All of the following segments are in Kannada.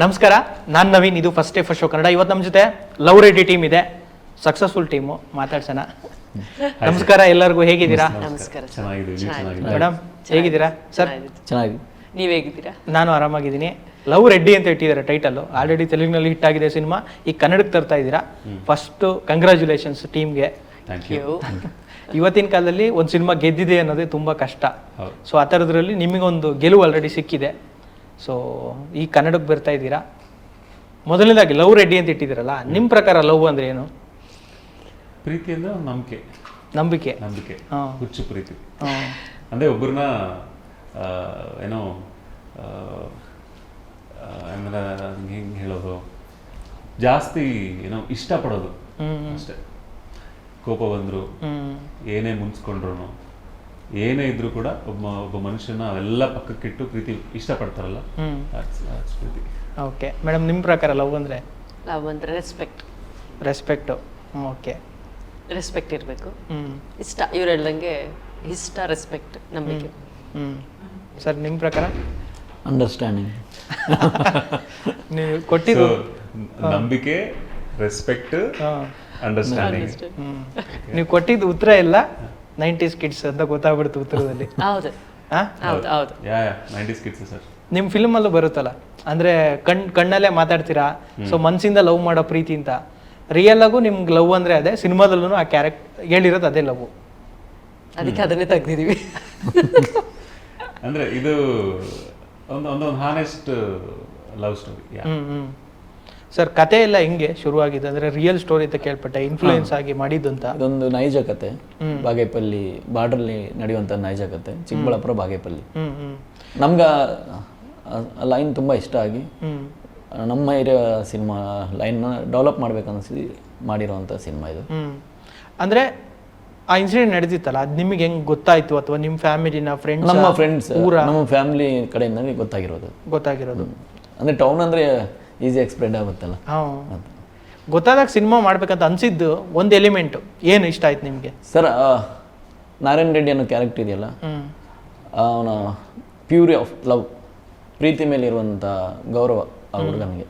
ನಮಸ್ಕಾರ ನಾನು ನವೀನ್ ಇದು first day first show Kannada. ಇವತ್ತು ನಮ್ಮ ಜೊತೆ ಲವ್ ರೆಡಿ ಟೀಮ್ ಇದೆ. ಸಕ್ಸಸ್ಫುಲ್ ಟೀಮು ಮಾತಾಡ್ಸೋಣ. ನಮಸ್ಕಾರ ಎಲ್ಲರಿಗೂ ಹೇಗಿದ್ದೀರಾ? ನಮಸ್ಕಾರ. ಮೇಡಮ್ ಹೇಗಿದ್ದೀರಾ? ಸರ್? ಚೆನ್ನಾಗಿದೆ. ಚೆನ್ನಾಗಿ ನೀವ್ ಹೇಗಿದ್ದೀರಾ? ನಾನು ಆರಾಮಾಗಿದ್ದೀನಿ. ಲವ್ ರೆಡ್ಡಿ ಅಂತ ಇಟ್ಟಿದ್ದಾರೆ ಟೈಟಲ್ ಆಲ್ರೆಡಿ ತೆಲುಗಿನಲ್ಲಿ ಹಿಟ್ ಆಗಿದೆ ಸಿನಿಮಾ. ಈಗ ಕನ್ನಡಕ್ಕೆ ತರ್ತಾ ಇದ್ದೀರಾ? ಫಸ್ಟ್ ಕಂಗ್ರ್ಯಾಚುಲೇಷನ್ಸ್ ಟೀಮ್ಗೆ ಥ್ಯಾಂಕ್ ಯು ಇವತ್ತಿನ ಕಾಲದಲ್ಲಿ ಒಂದು ಸಿನಿಮಾ ಗೆದ್ದಿದೆ ಅನ್ನೋದೇ ತುಂಬಾ ಕಷ್ಟ. ಸೊ ಆ ಥರದ್ರಲ್ಲಿ ನಿಮಗೊಂದು ಗೆಲುವು ಆಲ್ರೆಡಿ ಸಿಕ್ಕಿದೆ. ಸೊ ಈ ಕನ್ನಡಕ್ಕೆ ಬರ್ತಾ ಇದ್ದೀರಾ? ಮೊದಲನೇದಾಗಿ ಲವ್ ರೆಡ್ಡಿ ಅಂತ ಇಟ್ಟಿದ್ದೀರಲ್ಲ ನಿಮ್ಮ ಪ್ರಕಾರ ಲವ್ ಅಂದ್ರೆ ಏನು? ಪ್ರೀತಿ ಅಂದ್ರೆ ನಂಬಿಕೆ. ನಂಬಿಕೆ. ನಂಬಿಕೆ. ಹುಚ್ಚು ಪ್ರೀತಿ. ಅಂದರೆ ಒಬ್ಬರನ್ನ ಏನೋ ಆಮೇಲೆ ಹೆಂಗೆ ಹೇಳೋದು. ಜಾಸ್ತಿ ಏನೋ ಇಷ್ಟಪಡೋದು. ಅಷ್ಟೇ. ಕೋಪ ಬಂದರು ಏನೇ ಮುನ್ಸ್ಕೊಂಡ್ರು ಏನೇ ಇದ್ರೂ ಕೂಡ ಒಬ್ಬ ಒಬ್ಬ ಮನುಷ್ಯನ ಅವೆಲ್ಲ ಪಕ್ಕಕ್ಕಿಟ್ಟು ಪ್ರೀತಿ ಇಷ್ಟಪಡ್ತಾರಲ್ಲ? ಪ್ರೀತಿ ಓಕೆ ಮೇಡಮ್ ನಿಮ್ಮ ಪ್ರಕಾರ ಲವ್ ಅಂದರೆ? ಲವ್ ಅಂದ್ರೆ ರೆಸ್ಪೆಕ್ಟ್ ರೆಸ್ಪೆಕ್ಟು ಓಕೆ ರೆಸ್ಪೆಕ್ಟ್ ಇರಬೇಕು. ಇಷ್ಟ ಇವ್ರು ಹೇಳ್ದಂಗೆ ಇಷ್ಟ ರೆಸ್ಪೆಕ್ಟ್ ನಂಬಿಕೆ. ಹ್ಞೂ ಸರ್ ನಿಮ್ಮ ಪ್ರಕಾರ? ಅಂಡರ್ಸ್ಟ್ಯಾಂಡಿಂಗ್ ನೀವು ಕೊಟ್ಟಿದ್ದು? ನಂಬಿಕೆ ರೆಸ್ಪೆಕ್ಟ್ ಅಂಡರ್ಸ್ಟ್ಯಾಂಡಿಂಗ್ ನೀವು ಕೊಟ್ಟಿದ್ದು ಉತ್ತರ ಎಲ್ಲ ನೈಂಟೀಸ್ ಕಿಡ್ಸ್ ಅಂತ ಗೊತ್ತಾಗ್ಬಿಡ್ತು ಉತ್ತರದಲ್ಲಿ. ಹೌದು. ಹಾಂ ಹೌದು ಹೌದು. Yeah yeah nineties kids sir. ನಿಮ್ಮ ಫಿಲ್ಮಲ್ಲೂ ಬರುತ್ತಲ್ಲ ಅಂದ್ರೆ ಕಣ್ ಕಣ್ಣಲ್ಲೇ ಮಾತಾಡ್ತೀರಾ? ಸೊ ಮನ್ಸಿಂದ ಲವ್ ಮಾಡೋ ಪ್ರೀತಿ ಅಂತ. ರಿಯಲ್ ಆಗು ನಿಮ್ಗೆ ಲವ್ ಅಂದ್ರೆ ಅದೇ ಸಿನಿಮಾದಲ್ಲೂ ಆ ಕ್ಯಾರೆಕ್ಟ್ ಹೇಳಿರೋದು ಅದೇ ಲವ್. ಅದಕ್ಕೆ ಅದನ್ನೇ ತೆಗ್ದಿದೀವಿ. ಅಂದ್ರೆ ಇದು ಒಂದು ಒಂದು ಹಾನೆಸ್ಟ್ ಲವ್ ಸ್ಟೋರಿ ಸರ್ ಕತೆ ಎಲ್ಲ ಹೆಂಗೆ ಶುರುವಾಗಿದೆ? ಅಂದ್ರೆ ರಿಯಲ್ ಸ್ಟೋರಿ ಅಂತ ಕೇಳ್ಪಟ್ಟೆ ಇನ್ಫ್ಲೂಯೆನ್ಸ್ ಆಗಿ ಮಾಡಿದ್ದು ಅಂತ ಇದೊಂದು ನೈಜ ಕತೆ. ಬಾಗೇಪಲ್ಲಿ ಬಾರ್ಡ್ರಲ್ಲಿ ನಡೆಯುವಂತ ನೈಜ ಕತೆ. ಚಿಕ್ಕಬಳ್ಳಾಪುರ ಬಾಗೇಪಲ್ಲಿ. ನಮ್ಗೆ ಲೈನ್ ತುಂಬಾ ಇಷ್ಟ ಆಗಿ ನಮ್ಮ ಏರಿಯಾ ಸಿನಿಮಾ ಲೈನ್ನ ಡೆವಲಪ್ ಮಾಡ್ಬೇಕನ್ನಿಸಿ ಮಾಡಿರೋವಂಥ ಸಿನಿಮಾ ಇದು. ಅಂದ್ರೆ ಆ ಇನ್ಸಿಡೆಂಟ್ ನಡೆದಿತ್ತಲ್ಲ ಅದು ನಿಮಗೆ ಹೆಂಗ್ ಗೊತ್ತಾಯ್ತು? ಅಥವಾ ನಿಮ್ಮ ಫ್ಯಾಮಿಲಿನ ಫ್ರೆಂಡ್ಸ್ ನಮ್ಮ ಫ್ರೆಂಡ್ಸ್ ನಮ್ಮ ಫ್ಯಾಮಿಲಿ ಕಡೆಯಿಂದ ಗೊತ್ತಾಗಿರೋದು. ಗೊತ್ತಾಗಿರೋದು. ಅಂದ್ರೆ ಟೌನ್ ಅಂದರೆ ಈಸಿಯಾಗಿ ಸ್ಪ್ರೆಡ್ ಆಗುತ್ತಲ್ಲ? ಹಾಂ. ಗೊತ್ತಾದಾಗ ಸಿನಿಮಾ ಮಾಡ್ಬೇಕಂತ ಅನ್ಸಿದ್ದು ಒಂದು ಎಲಿಮೆಂಟ್ ಏನು ಇಷ್ಟ ಆಯ್ತು ನಿಮಗೆ? ಸರ್ ನಾರಾಯಣ್ ರೆಡ್ಡಿ ಅನ್ನೋ ಕ್ಯಾರೆಕ್ಟರ್ ಇದೆಯಲ್ಲ? ಅವನ ಪ್ಯೂರಿ ಆಫ್ ಲವ್ ಪ್ರೀತಿ ಮೇಲೆ ಇರುವಂಥ ಗೌರವ ಆ ಹುಡುಗನಿಗೆ.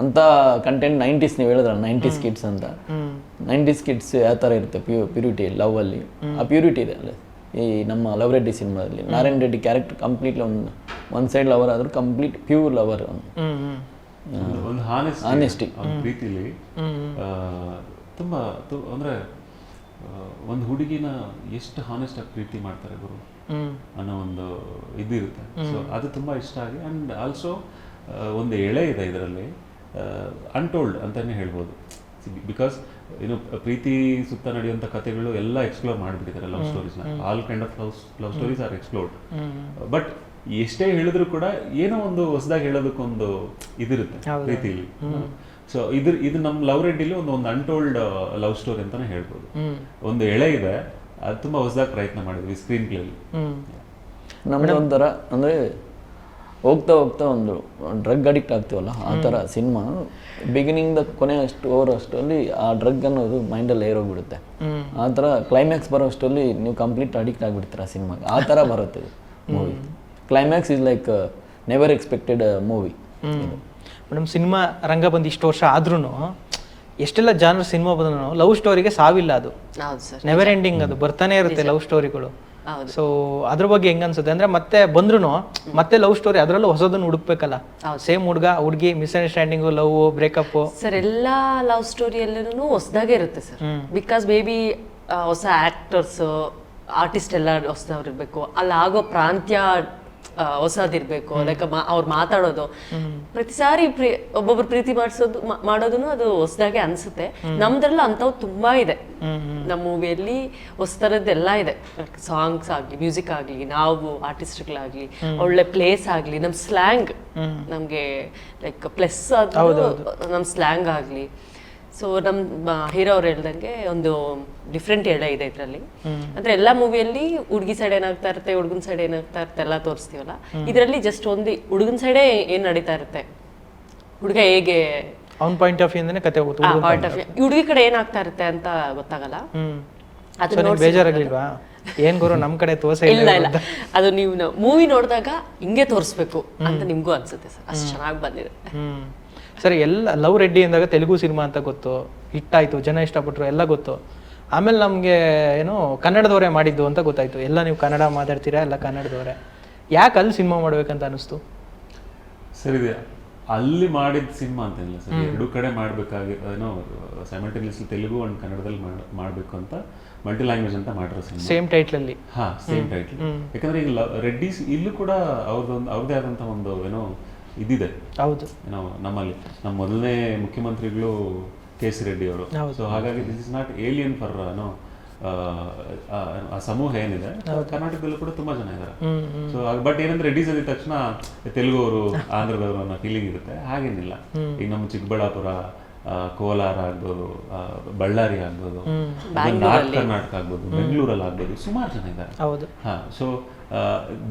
ಅಂತ ಕಂಟೆಂಟ್ ನೈಂಟೀಸ್ ನೀವು ಹೇಳಿದ್ರಲ್ಲ ನೈಂಟೀಸ್ ಕಿಡ್ಸ್ ಅಂತ. ನೈಂಟೀಸ್ ಕಿಡ್ಸ್ ಯಾವ ಥರ ಇರುತ್ತೆ ಪ್ಯೂ ಪ್ಯೂರಿಟಿ ಅಲ್ಲಿ? ಆ ಪ್ಯೂರಿಟಿ ಇದೆ ಅಲ್ಲ. ಈ ನಮ್ಮ ಲವ್ ರೆಡ್ಡಿ ಸಿನಿಮಾದಲ್ಲಿ. ನಾರಾಯಣ ರೆಡ್ಡಿ ಕ್ಯಾರೆಕ್ಟರ್ ಕಂಪ್ಲೀಟ್ಲಿ ಒಂದು ಒನ್ ಸೈಡ್ ಲವರ್ ಆದರೂ ಕಂಪ್ಲೀಟ್ ಪ್ಯೂರ್ ಲವರ್ ಅವನು. ಒಂದು ಹಾನೆಸ್ಟ್ Honesty. ಪ್ರೀತಿಲಿ ಆ, ತುಂಬಾ ತು- ಅಂದ್ರೆ ಒಂದು ಹುಡುಗಿನ ಎಷ್ಟು ಹಾನೆಸ್ಟ್ ಆಗಿ ಪ್ರೀತಿ ಮಾಡ್ತಾರೆ ಗುರು ಅನ್ನೋ ಒಂದು ಇದಿರುತ್ತೆ. ಸೊ ಅದು ತುಂಬಾ ಇಷ್ಟ ಆಗಿ ಅಂಡ್ ಆಲ್ಸೋ ಒಂದು ಎಳೆ ಇದೆ ಇದರಲ್ಲಿ ಅನ್ಟೋಲ್ಡ್ ಅಂತಾನೆ ಹೇಳ್ಬೋದು. ಬಿಕಾಸ್ ಏನು ಪ್ರೀತಿ ಸುತ್ತ ನಡೆಯುವಂಥ ಕಥೆಗಳು ಎಲ್ಲ ಎಕ್ಸ್ಪ್ಲೋರ್ ಮಾಡಿಬಿಟ್ಟಿದ್ದಾರೆ love ಸ್ಟೋರೀಸ್ನ all kind of love love stories are explored but ಎಷ್ಟೇ ಹೇಳಿದ್ರು ಕೂಡ ಏನೋ ಒಂದು ಹೊಸದಾಗಿ ಹೇಳೋದಕ್ಕೊಂದು ಇದಿರುತ್ತೆ ರೀತಿಲಿ ಸೊ ಇದು ಇದು ನಮ್ಮ ಲವ್ ರೆಡ್ಡಿಲಿ ಒಂದು ಒಂದು ಅನ್ಟೋಲ್ಡ್ ಲವ್ ಸ್ಟೋರಿ ಅಂತಾನೆ ಹೇಳ್ಬೋದು. ಒಂದು ಎಳೆ ಇದೆ ಅದು ತುಂಬಾ ಹೊಸದಾಗಿ ಪ್ರಯತ್ನ ಮಾಡಿದ್ವಿ ಸ್ಕ್ರೀನ್ ಪ್ಲೇಲಿ ಅಲ್ಲಿ ನಮ್ಗೆ ಒಂಥರ ಅಂದ್ರೆ ಹೋಗ್ತಾ ಹೋಗ್ತಾ ಒಂದು ಡ್ರಗ್ ಅಡಿಕ್ಟ್ ಆಗ್ತೀವಲ್ಲ ಆ ಥರ ಸಿನಿಮಾ. ಬಿಗಿನಿಂಗ್ದ ಕೊನೆ ಅಷ್ಟು ಓವರ್ ಅಷ್ಟರಲ್ಲಿ ಆ ಡ್ರಗ್ ಅನ್ನೋದು ಮೈಂಡಲ್ಲಿ ಏರೋಗ್ಬಿಡುತ್ತೆ. ಹೋಗ್ಬಿಡುತ್ತೆ ಆ ಥರ ಕ್ಲೈಮ್ಯಾಕ್ಸ್ ಬರೋ ಅಷ್ಟರಲ್ಲಿ ನೀವು ಕಂಪ್ಲೀಟ್ ಅಡಿಕ್ಟ್ ಆಗಿಬಿಡ್ತೀರ ಸಿನಿಮಾಗೆ. ಆ ಥರ ಬರುತ್ತೆ movie climax is like never expected movie madam cinema ರಂಗ ಬಂದು ಇಷ್ಟು ವರ್ಷ ಆದ್ರೂ ಎಷ್ಟೆಲ್ಲ ಜಾನರ್ ಸಿನಿಮಾ ಬಂದ್ರು ಲವ್ ಸ್ಟೋರಿಗೆ ಸಾವಿಲ್ಲ ಅದು. ಹೌದು ಸರ್ ನೆವರ್ ಎಂಡಿಂಗ್ ಅದು ಬರ್ತಾನೆ ಇರುತ್ತೆ ಲವ್ ಸ್ಟೋರಿಗಳು ಹೌದು. ಸೊ ಅದ್ರ ಬಗ್ಗೆ ಹೆಂಗ ಅನ್ಸುತ್ತೆ ಅಂದ್ರೆ ಮತ್ತೆ ಬಂದ್ರು ಮತ್ತೆ ಲವ್ ಸ್ಟೋರಿ ಅದರಲ್ಲೂ ಹೊಸದನ್ನು ಹುಡುಕ್ಬೇಕಲ್ಲ. ಸೇಮ್ ಹುಡುಗ ಹುಡುಗಿ ಮಿಸ್ಅಂಡರ್ಸ್ಟ್ಯಾಂಡಿಂಗ್ ಲವ್ ಬ್ರೇಕಪ್ ಸರ್ ಎಲ್ಲಾ ಲವ್ ಸ್ಟೋರಿಯಲ್ಲೂ ಹೊಸದಾಗೆ ಇರುತ್ತೆ ಸರ್. ಬಿಕಾಸ್ ಮೇಬಿ ಹೊಸ ಆಕ್ಟರ್ಸ್ ಆರ್ಟಿಸ್ಟ್ ಎಲ್ಲ ಹೊಸದವ್ರು ಇರಬೇಕು. ಅಲ್ಲಿ ಆಗೋ ಪ್ರಾಂತ್ಯ ಹೊಸದಿರ್ಬೇಕು ಲೈಕ್ ಅವ್ರು ಮಾತಾಡೋದು. ಪ್ರತಿ ಸಾರಿ ಒಬ್ಬೊಬ್ರು ಪ್ರೀತಿ ಮಾಡಿಸೋದು ಮಾಡೋದನ್ನು ಅದು ಹೊಸದಾಗೆ ಅನ್ಸುತ್ತೆ. ನಮ್ದ್ರಲ್ಲ ಅಂಥವು ತುಂಬಾ ಇದೆ. ನಮ್ಮ ಮೂವಿಯಲ್ಲಿ ಹೊಸತರದ್ದೆಲ್ಲ ಇದೆ. ಸಾಂಗ್ಸ್ ಆಗಲಿ ಮ್ಯೂಸಿಕ್ ಆಗಲಿ ನಾವು ಆರ್ಟಿಸ್ಟ್ಗಳಾಗಲಿ ಒಳ್ಳೆ ಪ್ಲೇಸ್ ಆಗಲಿ ನಮ್ಮ ಸ್ಲ್ಯಾಂಗ್ ನಮಗೆ ಲೈಕ್ ಪ್ಲಸ್ ಆದ್ರೂ ನಮ್ಮ ಸ್ಲ್ಯಾಂಗ್ ಆಗಲಿ. ಸೊ ನಮ್ಮ ಹೀರೋ ಅವ್ರು ಹೇಳ್ದಂಗೆ ಒಂದು ಡಿಫ್ರೆಂಟ್ ಎಳೆ ಇದೆ ಇದರಲ್ಲಿ. ಅಂದ್ರೆ ಎಲ್ಲಾ ಮೂವಿಯಲ್ಲಿ ಹುಡುಗಿ ಸೈಡ್ ಏನಾಗ್ತಾ ಇರುತ್ತೆ ಹುಡುಗನ ಸೈಡ್ ಏನಾಗ್ತಾ ಇರುತ್ತೆ ಎಲ್ಲ ತೋರಿಸ್ತೀವಲ್ಲ? ಇದರಲ್ಲಿ ಜಸ್ಟ್ ಒಂದು ಹುಡುಗನ ಸೈಡೇ ಏನ್ ನಡೀತಾ ಇರುತ್ತೆ? ಹುಡುಗ ಹೇಗೆ? ಅವ್ನ ಪಾಯಿಂಟ್ ಆಫ್ ಇಂದನೇ ಕತೆ ಹೋಗುತ್ತೆ ಪಾರ್ಟ್ ಆಫ್ ಹುಡುಗಿ ಕಡೆ ಏನಾಗ್ತಾ ಇರುತ್ತೆ ಅಂತ ಗೊತ್ತಾಗಲ್ಲ? ಅದು ಬೇಜಾರಾಗ್ಲಿಲ್ವಾ? ಏನ್ ಗುರು ನಮ್ ಕಡೆ ತೋರ್ಸ ಇಲ್ಲ ಇಲ್ಲ ಅದು ನೀವು ಮೂವಿ ನೋಡಿದಾಗ ಹಿಂಗೆ ತೋರಿಸ್ಬೇಕು ಅಂತ ನಿಮ್ಗೂ ಅನ್ಸುತ್ತೆ ಸರ್. ಅಷ್ಟು ಚೆನ್ನಾಗಿ ಬಂದಿದೆ ಸರಿ ಎಲ್ಲ ಲವ್ ರೆಡ್ಡಿ ಅಂದಾಗ ತೆಲುಗು ಸಿನಿಮಾ ಅಂತ ಗೊತ್ತು ಹಿಟ್ಟಾಯಿತು ಜನ ಇಷ್ಟಪಟ್ಟರು ಎಲ್ಲ ಗೊತ್ತು. ಆಮೇಲೆ ನಮಗೆ ಏನು ಕನ್ನಡದವರೇ ಮಾಡಿದ್ದು ಅಂತ ಗೊತ್ತಾಯ್ತು. ಎಲ್ಲ ನೀವು ಕನ್ನಡ ಮಾತಾಡ್ತೀರಾ ಎಲ್ಲ ಕನ್ನಡದವರೇ? ಯಾಕೆ ಅಲ್ಲಿ ಸಿನಿಮಾ ಮಾಡ್ಬೇಕಂತ ಅನಿಸ್ತು? ಸರಿ ಇದೆ. ಅಲ್ಲಿ ಮಾಡಿದ ಸಿನಿಮಾ ಅಂತ ಏನಿಲ್ಲ ಸರ್ ಎರಡು ಕಡೆ ಮಾಡಬೇಕಾಗಿ ಏನೋ ಸೈಮಲ್ಟೇನಿಯಸ್ಲಿ ತೆಲುಗು ಅಂಡ್ ಕನ್ನಡದಲ್ಲಿ ಮಾಡ್- ಮಾಡ್ಬೇಕು ಅಂತ ಮಲ್ಟಿ ಲ್ಯಾಂಗ್ವೇಜ್ ಅಂತ ಮಾಡಿರೋ ಸಿನಿಮಾ. ಸೇಮ್ ಟೈಟ್ಲಲ್ಲಿ ಹಾ ಸೇಮ್ ಟೈಟ್ಲ್ ಯಾಕಂದ್ರೆ ಈಗ ರೆಡ್ಡಿ ರೆಡ್ಡಿಸ್ ಇಲ್ಲೂ ಕೂಡ ಅವ್ರದ್ದೊಂದು ಅವ್ರದೇ ಆದಂತಹ ಒಂದು ಏನೋ ಇದಿದೆ ಹೌದು. ನಾವು ನಮ್ಮಲ್ಲಿ ನಮ್ಮ ಮೊದಲನೇ ಮುಖ್ಯಮಂತ್ರಿಗಳು ಕೆ ಸಿ ರೆಡ್ಡಿ ಅವರು. ಸೊ ಹಾಗಾಗಿ this is not alien for ಏನೋ ಆ, ಸಮೂಹ ಏನಿದೆ ಕರ್ನಾಟಕದಲ್ಲೂ ಕೂಡ ತುಂಬಾ ಜನ ಇದ್ದಾರೆ ಸೊ ಬಟ್ ಏನಂದ್ರೆ ರೆಡ್ಡಿಸ್ ಅಂದಿದ ತಕ್ಷಣ ತೆಲುಗುವರು ಆಂಧ್ರದವರು ಅನ್ನೋ ಫೀಲಿಂಗ್ ಇರುತ್ತೆ. ಹಾಗೇನಿಲ್ಲ. ಈಗ ನಮ್ಮ ಚಿಕ್ಕಬಳ್ಳಾಪುರ ಆ, ಕೋಲಾರ ಆಗ್ಬೋದು ಬಳ್ಳಾರಿ ಆಗ್ಬೋದು ನಾರ್ತ್ ಕರ್ನಾಟಕ ಆಗ್ಬೋದು ಬೆಂಗಳೂರಲ್ಲಿ ಆಗ್ಬೋದು ಸುಮಾರು ಜನ ಇದ್ದಾರೆ ಹೌದು. ಹಾ ಸೊ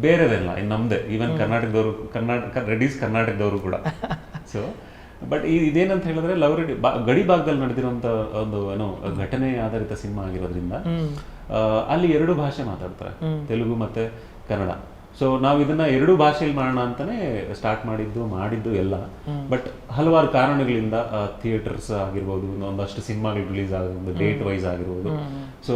ಬೇರೆದೆಲ್ಲ ಇನ್ನು ನಮ್ಮದೇ ಈವನ್ ಕರ್ನಾಟಕದವರು ಕರ್ನಾಟಕ ರೆಡೀಸ್ ಕರ್ನಾಟಕದವರು ಕೂಡ. ಸೊ ಬಟ್ ಇದೇನಂತ ಹೇಳಿದ್ರೆ ಲವ್ ರೆಡ್ಡಿ ಬಾ ಗಡಿ ಭಾಗದಲ್ಲಿ ನಡೆದಿರುವಂತ ಒಂದು ಏನೋ ಘಟನೆ ಆಧಾರಿತ ಸಿನಿಮಾ ಆಗಿರೋದ್ರಿಂದ ಅಲ್ಲಿ ಎರಡು ಭಾಷೆ ಮಾತಾಡ್ತಾರೆ. ತೆಲುಗು ಮತ್ತೆ ಕನ್ನಡ. ಸೊ ನಾವು ಇದನ್ನ ಎರಡು ಭಾಷೆಯಲ್ಲಿ ಮಾಡೋಣ ಅಂತಾನೆ ಸ್ಟಾರ್ಟ್ ಮಾಡಿದ್ದು ಮಾಡಿದ್ದು ಎಲ್ಲ. ಬಟ್ ಹಲವಾರು ಕಾರಣಗಳಿಂದ ಥಿಯೇಟರ್ಸ್ ಆಗಿರ್ಬೋದು ಒಂದಷ್ಟು ಸಿನಿಮಾಗಳು ರಿಲೀಸ್ ಆಗಿರ್ಬೋದು ಡೇಟ್ ವೈಸ್ ಆಗಿರ್ಬೋದು. ಸೊ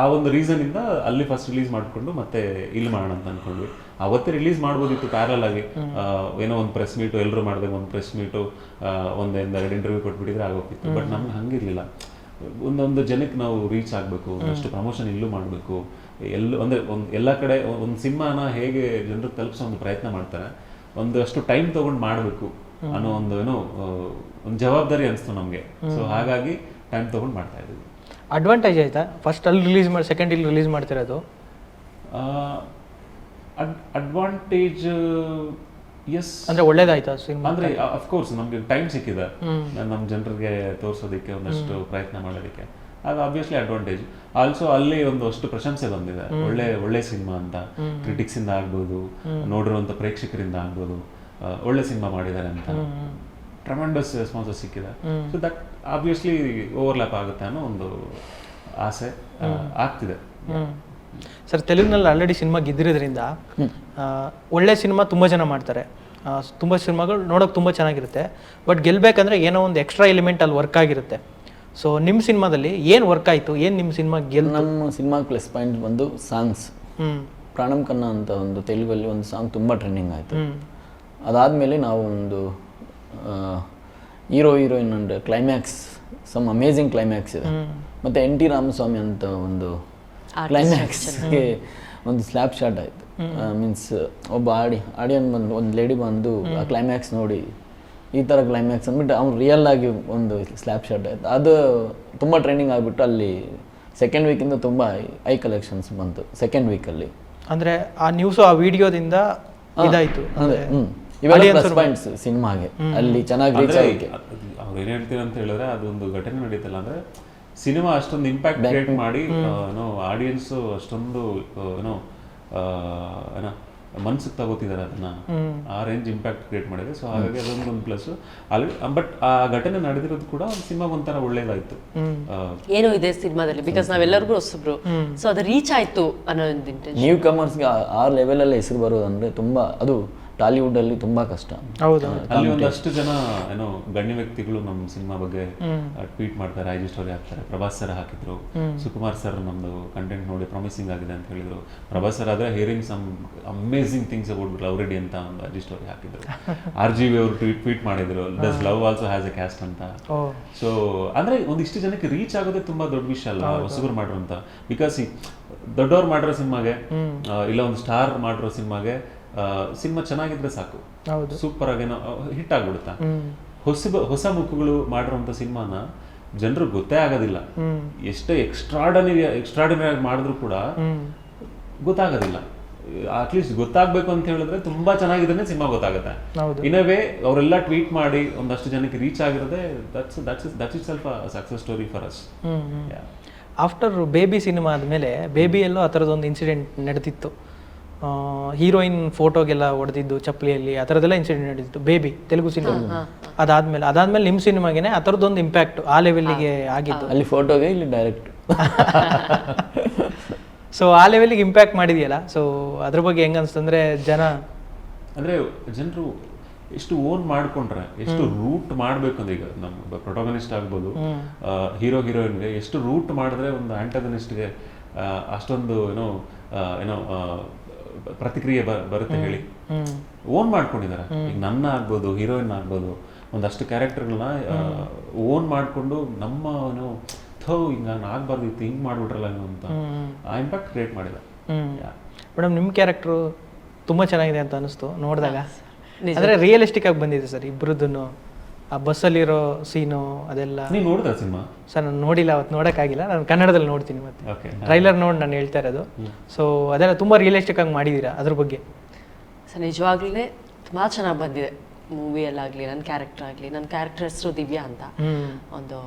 ಆ ಒಂದು ರೀಸನ್ ಇಂದ ಅಲ್ಲಿ ಫಸ್ಟ್ ರಿಲೀಸ್ ಮಾಡ್ಕೊಂಡು ಮತ್ತೆ ಇಲ್ಲಿ ಮಾಡೋಣ ಅಂತ ಅನ್ಕೊಂಡ್ವಿ. ಅವತ್ತೇ ರಿಲೀಸ್ ಮಾಡ್ಬೋದಿತ್ತು ಪ್ಯಾರಲ್ ಆಗಿ. ಏನೋ ಒಂದು ಪ್ರೆಸ್ ಮೀಟು ಎಲ್ಲರೂ ಮಾಡ್ಬೇಕು ಒಂದು ಪ್ರೆಸ್ ಮೀಟು ಒಂದು ಎರಡು ಇಂಟರ್ವ್ಯೂ ಕೊಟ್ಬಿಟ್ಟಿದ್ರೆ ಆಗೋಗ್ತಿತ್ತು. ಬಟ್ ನಮ್ಗೆ ಹಂಗಿರ್ಲಿಲ್ಲ. ಒಂದೊಂದು ಜನಕ್ಕೆ ನಾವು ರೀಚ್ ಆಗಬೇಕು ಅಷ್ಟು ಪ್ರಮೋಷನ್ ಇಲ್ಲೂ ಮಾಡಬೇಕು. ಎಲ್ಲೂ ಅಂದರೆ ಒಂದು ಎಲ್ಲ ಕಡೆ ಒಂದು ಸಿನಿಮಾನ ಹೇಗೆ ಜನರಿಗೆ ತಲುಪಿಸೋ ಒಂದು ಪ್ರಯತ್ನ ಮಾಡ್ತಾರೆ ಒಂದಷ್ಟು ಟೈಮ್ ತೊಗೊಂಡು ಮಾಡಬೇಕು ಅನ್ನೋ ಒಂದು ಏನೋ ಒಂದು ಜವಾಬ್ದಾರಿ ಅನಿಸ್ತು ನಮಗೆ. ಸೊ ಹಾಗಾಗಿ ಟೈಮ್ ತೊಗೊಂಡು ಮಾಡ್ತಾ ಇದ್ದೀವಿ. ಅಡ್ವಾಂಟೇಜ್ ಆಯ್ತಾ? ಫಸ್ಟ್ ಅಲ್ಲಿ ರಿಲೀಸ್ ಮಾಡಿ ಸೆಕೆಂಡ್ ಇಲ್ಲಿ ರಿಲೀಸ್ ಮಾಡ್ತಿರೋದು? ಅಡ್ವಾಂಟೇಜ್ ಎಸ್ ಅಂದ್ರೆ ಒಳ್ಳೇದಾಯ್ತಾ ಸಿನಿಮಾ? ಅಂದ್ರೆ ಅಫ್ಕೋರ್ಸ್ ನಮ್ಗೆ ಟೈಮ್ ಸಿಕ್ಕಿದೆ. ನಮ್ಮ ಜನರಿಗೆ ತೋರಿಸೋದಕ್ಕೆ ಒಂದಷ್ಟು ಪ್ರಯತ್ನ ಮಾಡೋದಕ್ಕೆ ಅದು ಆಬ್ವಿಯಸ್ಲಿ ಅಡ್ವಾಂಟೇಜ್ ಆಲ್ಸೋ ಅಲ್ಲಿ ಒಂದು ಅಷ್ಟು ಪ್ರಶಂಸೆ ಬಂದಿದೆ. ಒಳ್ಳೆ ಒಳ್ಳೆ ಸಿನಿಮಾ ಅಂತ. ಕ್ರಿಟಿಕ್ಸ್ ಇಂದ ಆಗ್ಬೋದು ನೋಡಿರುವಂತ ಪ್ರೇಕ್ಷಕರಿಂದ ಆಗ್ಬೋದು ಒಳ್ಳೆ ಸಿನಿಮಾ ಮಾಡಿದ್ದಾರೆ ಅಂತ. ಟ್ರಮೆಂಡಸ್ ರೆಸ್ಪಾನ್ಸಸ್ ಸಿಕ್ಕಿದೆ. ಸೊ ದಟ್ ಆಬ್ವಿಯಸ್ಲಿ ಓವರ್ಲ್ಯಾಪ್ ಆಗುತ್ತೆ ಅನ್ನೋ ಒಂದು ಆಸೆ ಆಗ್ತಿದೆ. ಸರ್ ತೆಲುಗಿನಲ್ಲಿ ಆಲ್ರೆಡಿ ಸಿನಿಮಾ ಗೆದ್ದಿರೋದ್ರಿಂದ ಒಳ್ಳೆ ಸಿನಿಮಾ ತುಂಬ ಜನ ಮಾಡ್ತಾರೆ. ತುಂಬ ಸಿನಿಮಾಗಳು ನೋಡೋಕೆ ತುಂಬ ಚೆನ್ನಾಗಿರುತ್ತೆ. ಬಟ್ ಗೆಲ್ಲಬೇಕಂದ್ರೆ ಏನೋ ಒಂದು ಎಕ್ಸ್ಟ್ರಾ ಎಲಿಮೆಂಟ್ ಅಲ್ಲಿ ವರ್ಕ್ ಆಗಿರುತ್ತೆ. ಸೊ ನಿಮ್ಮ ಸಿನಿಮಾದಲ್ಲಿ ಏನು ವರ್ಕ್ ಆಯಿತು? ಏನು ನಿಮ್ಮ ಸಿನಿಮಾ ಗೆಲ್ ನಮ್ಮ ಸಿನಿಮಾ ಪ್ಲಸ್ ಪಾಯಿಂಟ್ ಬಂದು ಸಾಂಗ್ಸ್ ಹ್ಞೂ ಪ್ರಾಣಂ ಕನ್ನ ಅಂತ ಒಂದು ತೆಲುಗಲ್ಲಿ ಒಂದು ಸಾಂಗ್ ತುಂಬ ಟ್ರೆಂಡಿಂಗ್ ಆಯಿತು. ಅದಾದಮೇಲೆ ನಾವು ಒಂದು hero heroine and climax some amazing climax ಇದೆ. ಮತ್ತು ಎನ್ ಟಿ ರಾಮಸ್ವಾಮಿ ಅಂತ ಒಂದು ಕ್ಲೈಮ್ಯಾಕ್ಸ್ಗೆ ಒಂದು ಸ್ಲ್ಯಾಪ್ ಶಾಟ್ ಆಯ್ತು. ಮೀನ್ಸ್ ಒಬ್ಬ ಆಡಿ ಆಡಿಯನ್ ಬಂದು ಒಂದು ಲೇಡಿ ಬಂದು ಆ ಕ್ಲೈಮ್ಯಾಕ್ಸ್ ನೋಡಿ ಈ ಥರ ಕ್ಲೈಮ್ಯಾಕ್ಸ್ ಅಂದ್ಬಿಟ್ಟು ಅವ್ನು ರಿಯಲ್ ಆಗಿ ಒಂದು ಸ್ಲ್ಯಾಪ್ ಶಾಟ್ ಆಯ್ತು. ಅದು ತುಂಬ ಟ್ರೈನಿಂಗ್ ಆಗಿಬಿಟ್ಟು ಅಲ್ಲಿ ಸೆಕೆಂಡ್ ವೀಕಿಂದ ತುಂಬ ಐ ಕಲೆಕ್ಷನ್ಸ್ ಬಂತು ಸೆಕೆಂಡ್ ವೀಕಲ್ಲಿ ಅಂದರೆ ಆ ನ್ಯೂಸು ಆ ವಿಡಿಯೋದಿಂದ ಇದಾಯಿತು. ಅದೇ ಹ್ಞೂ ಇವೆಲ್ಲ ಪ್ಲಸ್ ಪಾಯಿಂಟ್ಸ್ ಸಿನಿಮಾಗೆ ಅಲ್ಲಿ ಚೆನ್ನಾಗಿ ರೀಚ್ ಅಂದ್ರೆ ಆಗಿ ಅವ್ರು ಏನ್ ಹೇಳ್ತೀರ ಅಂತ ಹೇಳಿದ್ರೆ ಅದೊಂದು ಘಟನೆ ನಡೀತಲ್ಲ ಅಂದ್ರೆ ಸಿನಿಮಾ ಅಷ್ಟೊಂದು ಇಂಪ್ಯಾಕ್ಟ್ ಕ್ರಿಯೇಟ್ ಮಾಡಿ ಏನೋ ಆಡಿಯನ್ಸ್ ಅಷ್ಟೊಂದು ಏನೋ ಆ, ಏನೋ ಮನ್ಸಿಗೆ ತಗೋತಿದ್ದಾರೆ ಅದನ್ನ. ಆ ರೇಂಜ್ ಇಂಪ್ಯಾಕ್ಟ್ ಕ್ರಿಯೇಟ್ ಮಾಡಿದೆ. ಸೊ ಹಾಗಾಗಿ ಅದೊಂದು ಒಂದು ಪ್ಲಸ್ ಅಲ್ಲಿ ಬಟ್ ಆ ಘಟನೆ ನಡೆದಿರೋದು ಕೂಡ ಒಂದು ಸಿನಿಮಾ ಒಂಥರ ಒಳ್ಳೇದಾಯ್ತು. ಏನು ಇದೆ ಸಿನಿಮಾದಲ್ಲಿ ಬಿಕಾಸ್ ನಾವೆಲ್ಲರಿಗೂ ಹೊಸಬ್ರು. ಸೊ ಅದು ರೀಚ್ ಆಯ್ತು ಅನ್ನೋ ಒಂದು ಇಂಟೆನ್ಷನ್ ನ್ಯೂ ಕಮರ್ಸ್ಗೆ ಆ ಲೆವೆಲಲ್ಲಿ ಹೆಸರು ಬರೋದಂದ್ರೆ ತುಂಬಾ ಅದು ಟಾಲಿವುಡಲ್ಲಿ ತುಂಬಾ ಕಷ್ಟ. ಹೌದು ಅಲ್ಲಿ ಒಂದಷ್ಟು ಜನ ಏನೋ ಗಣ್ಯ ವ್ಯಕ್ತಿಗಳು ನಮ್ಮ ಸಿನಿಮಾ ಬಗ್ಗೆ ಟ್ವೀಟ್ ಮಾಡ್ತಾರೆ ಐಜಿ ಸ್ಟೋರಿ ಹಾಕ್ತಾರೆ ಪ್ರಭಾಸ್ ಸರ್ ಹಾಕಿದ್ರು. ಸುಕುಮಾರ್ ಸರ್ ನಮ್ದು ಕಂಟೆಂಟ್ ನೋಡಿ ಪ್ರಾಮಿಸಿಂಗ್ ಆಗಿದೆ ಅಂತ ಹೇಳಿದ್ರು. ಪ್ರಭಾಸ್ ಸರ್ ಆದ್ರೆ hearing some amazing things about love Reddy ಅಂತ ಒಂದು ಐಜಿ ಸ್ಟೋರಿ ಹಾಕಿದ್ರು. ಆರ್ ಜಿ ವಿ ಅವರು ಟ್ವೀಟ್ ಟ್ವೀಟ್ ಮಾಡಿದ್ರು. Thus love also has a caste ಅಂತ. ಸೊ ಅಂದ್ರೆ ಒಂದಿಷ್ಟು ಜನಕ್ಕೆ ರೀಚ್ ಆಗೋದೇ ತುಂಬಾ ದೊಡ್ಡ ವಿಷಯ ಅಲ್ಲ ಹೊಸಬರು ಮಾಡಿರೋಂತ ಬಿಕಾಸ್ ದೊಡ್ಡವ್ರು ಮಾಡಿರೋ ಸಿನಿಮಾಗೆ ಇಲ್ಲ ಒಂದು ಸ್ಟಾರ್ ಮಾಡಿರೋ ಸಿನಿಮಾಗೆ ಸಿನಿಮಾ ಚೆನ್ನಾಗಿದ್ರೆ ಸಾಕು. ಸೂಪರ್ ಆಗೇನೋ ಹಿಟ್ ಆಗ್ಬಿಡುತ್ತಾ? ಹೊಸ ಹೊಸ ಮುಖಗಳು ಮಾಡಿರುವಂತ ಸಿನಿಮಾನ ಜನರು ಗೊತ್ತೇ ಆಗೋದಿಲ್ಲ. ಎಷ್ಟೇ ಎಕ್ಸ್ಟ್ರಾಡನರಿ ಎಕ್ಸ್ಟ್ರಾಡನರಿ ಆಗಿ ಮಾಡಿದ್ರು ಕೂಡ ಗೊತ್ತಾಗೋದಿಲ್ಲ. ಅಟ್ಲೀಸ್ಟ್ ಗೊತ್ತಾಗ್ಬೇಕು ಅಂತ ಹೇಳಿದ್ರೆ ತುಂಬಾ ಚೆನ್ನಾಗಿದ್ರೆ ಸಿನಿಮಾ ಗೊತ್ತಾಗುತ್ತೆ. ಇನ್ನವೇ ಅವರೆಲ್ಲ ಟ್ವೀಟ್ ಮಾಡಿ ಒಂದಷ್ಟು ಜನಕ್ಕೆ ರೀಚ್ ಆಗಿರೋದೇ ದಟ್ಸ್ ದಟ್ಸ್ ದಟ್ಸ್ ಇಟ್ ಸ್ವಲ್ಪ success story for us hmm after baby cinema ಆದಮೇಲೆ ಬೇಬಿಯಲ್ಲೂ ಆ ಥರದೊಂದು ಇನ್ಸಿಡೆಂಟ್ ನಡೆದಿತ್ತು ಹೀರೋಯಿನ್ ಫೋಟೋಗೆಲ್ಲ ಹೊಡೆದಿದ್ದು ಚಪ್ಪಲಿಯಲ್ಲಿ ಆ ಥರದ್ದೆಲ್ಲ ಇನ್ಸಿಡೆಂಟ್ ನಡೆದಿತ್ತು ಬೇಬಿ ತೆಲುಗು ಸಿನಿಮಾ ಅದಾದ್ಮೇಲೆ ಅದಾದ್ಮೇಲೆ ನಿಮ್ಮ ಸಿನಿಮಾಗೆನೆ ಆ ಥರದ್ದೊಂದು ಇಂಪ್ಯಾಕ್ಟ್ ಆ ಲೆವೆಲ್ಲಿಗೆ ಆಗಿದ್ದು. ಅಲ್ಲಿ ಫೋಟೋಗೆ ಇಲ್ಲಿ ಡೈರೆಕ್ಟ್ ಸೊ ಆ ಲೆವೆಲ್ಲಿಗೆ ಇಂಪ್ಯಾಕ್ಟ್ ಮಾಡಿದೆಯಲ್ಲ? ಸೊ ಅದ್ರ ಬಗ್ಗೆ ಹೆಂಗ ಅನ್ಸ್ತಂದ್ರೆ ಜನ ಅಂದ್ರೆ ಜನರು ಎಷ್ಟು ಓನ್ ಮಾಡ್ಕೊಂಡ್ರೆ ಎಷ್ಟು ರೂಟ್ ಮಾಡ್ಬೇಕು ಅಂದ್ರೆ ಈಗ ನಮ್ಮ ಪ್ರೊಟೋಗನಿಸ್ಟ್ ಆಗ್ಬೋದು ಹೀರೋ ಹೀರೋಯಿನ್ಗೆ ಎಷ್ಟು ರೂಟ್ ಮಾಡಿದ್ರೆ ಒಂದು ಆಂಟಗನಿಸ್ಟ್ಗೆ ಅಷ್ಟೊಂದು ಏನೋ ಏನೋ ಪ್ರತಿಕ್ರಿಯೆ ಬ- ಬರುತ್ತೆ ಹೇಳಿ. ಓನ್ ಮಾಡ್ಕೊಂಡಿದ್ದಾರೆ. ಈಗ ನನ್ನ ಆಗ್ಬೋದು ಹೀರೋಯಿನ್ ಆಗ್ಬೋದು ಒಂದಷ್ಟು ಕ್ಯಾರೆಕ್ಟರ್ಗಳನ್ನ ಓನ್ ಮಾಡ್ಕೊಂಡು ನಮ್ಮ ಏನು ಥೋ ಹಿಂಗ ನಾನು ಆಗ್ಬಾರ್ದು ಇತ್ತು ಹಿಂಗ್ ಮಾಡ್ಬಿಟ್ರಲ್ಲ ಅಂತ. ಆ ಇಂಪ್ಯಾಕ್ಟ್ ಕ್ರಿಯೇಟ್ ಮಾಡಿದ. ಮೇಡಮ್ ನಿಮ್ಮ ಕ್ಯಾರೆಕ್ಟ್ರು ತುಂಬಾ ಚೆನ್ನಾಗಿದೆ ಅಂತ ಅನಿಸ್ತು ನೋಡಿದಾಗ. ಅಂದ್ರೆ ರಿಯಲಿಸ್ಟಿಕ್ ಆಗಿ ಬಂದಿದೆ ಸರ್ ಇಬ್ರದ್ದು ಆ ಬಸ್ಸಲ್ಲಿರೋ ಸೀನು ಅದೆಲ್ಲ ನೀವ್ ನೋಡಿದ್ರ ಸಿನಿಮಾ? ಸರ್ ನಾನು ನೋಡಿಲ್ಲ ಅವತ್ತು ನೋಡೋಕ್ಕಾಗಿಲ್ಲ. ನಾನು ಕನ್ನಡದಲ್ಲಿ ನೋಡ್ತೀನಿ ಮತ್ತೆ. ಓಕೆ ಟ್ರೈಲರ್ ನೋಡಿ ನಾನು ಹೇಳ್ತಾ ಇರೋದು. ಸೊ ಅದೆಲ್ಲ ತುಂಬ ರಿಯಲಿಸ್ಟಿಕ್ ಆಗಿ ಮಾಡಿದ್ದೀರಾ ಅದ್ರ ಬಗ್ಗೆ? ಸೊ ನಿಜವಾಗ್ಲೇ ತುಂಬ ಚೆನ್ನಾಗಿ ಬಂದಿದೆ. ಮೂವಿಯಲ್ಲಾಗಲಿ ನನ್ನ ಕ್ಯಾರೆಕ್ಟರ್ ಆಗಲಿ ನನ್ನ ಕ್ಯಾರೆಕ್ಟರ್ ಹೆಸರು ದಿವ್ಯಾ ಅಂತ. ಒಂದು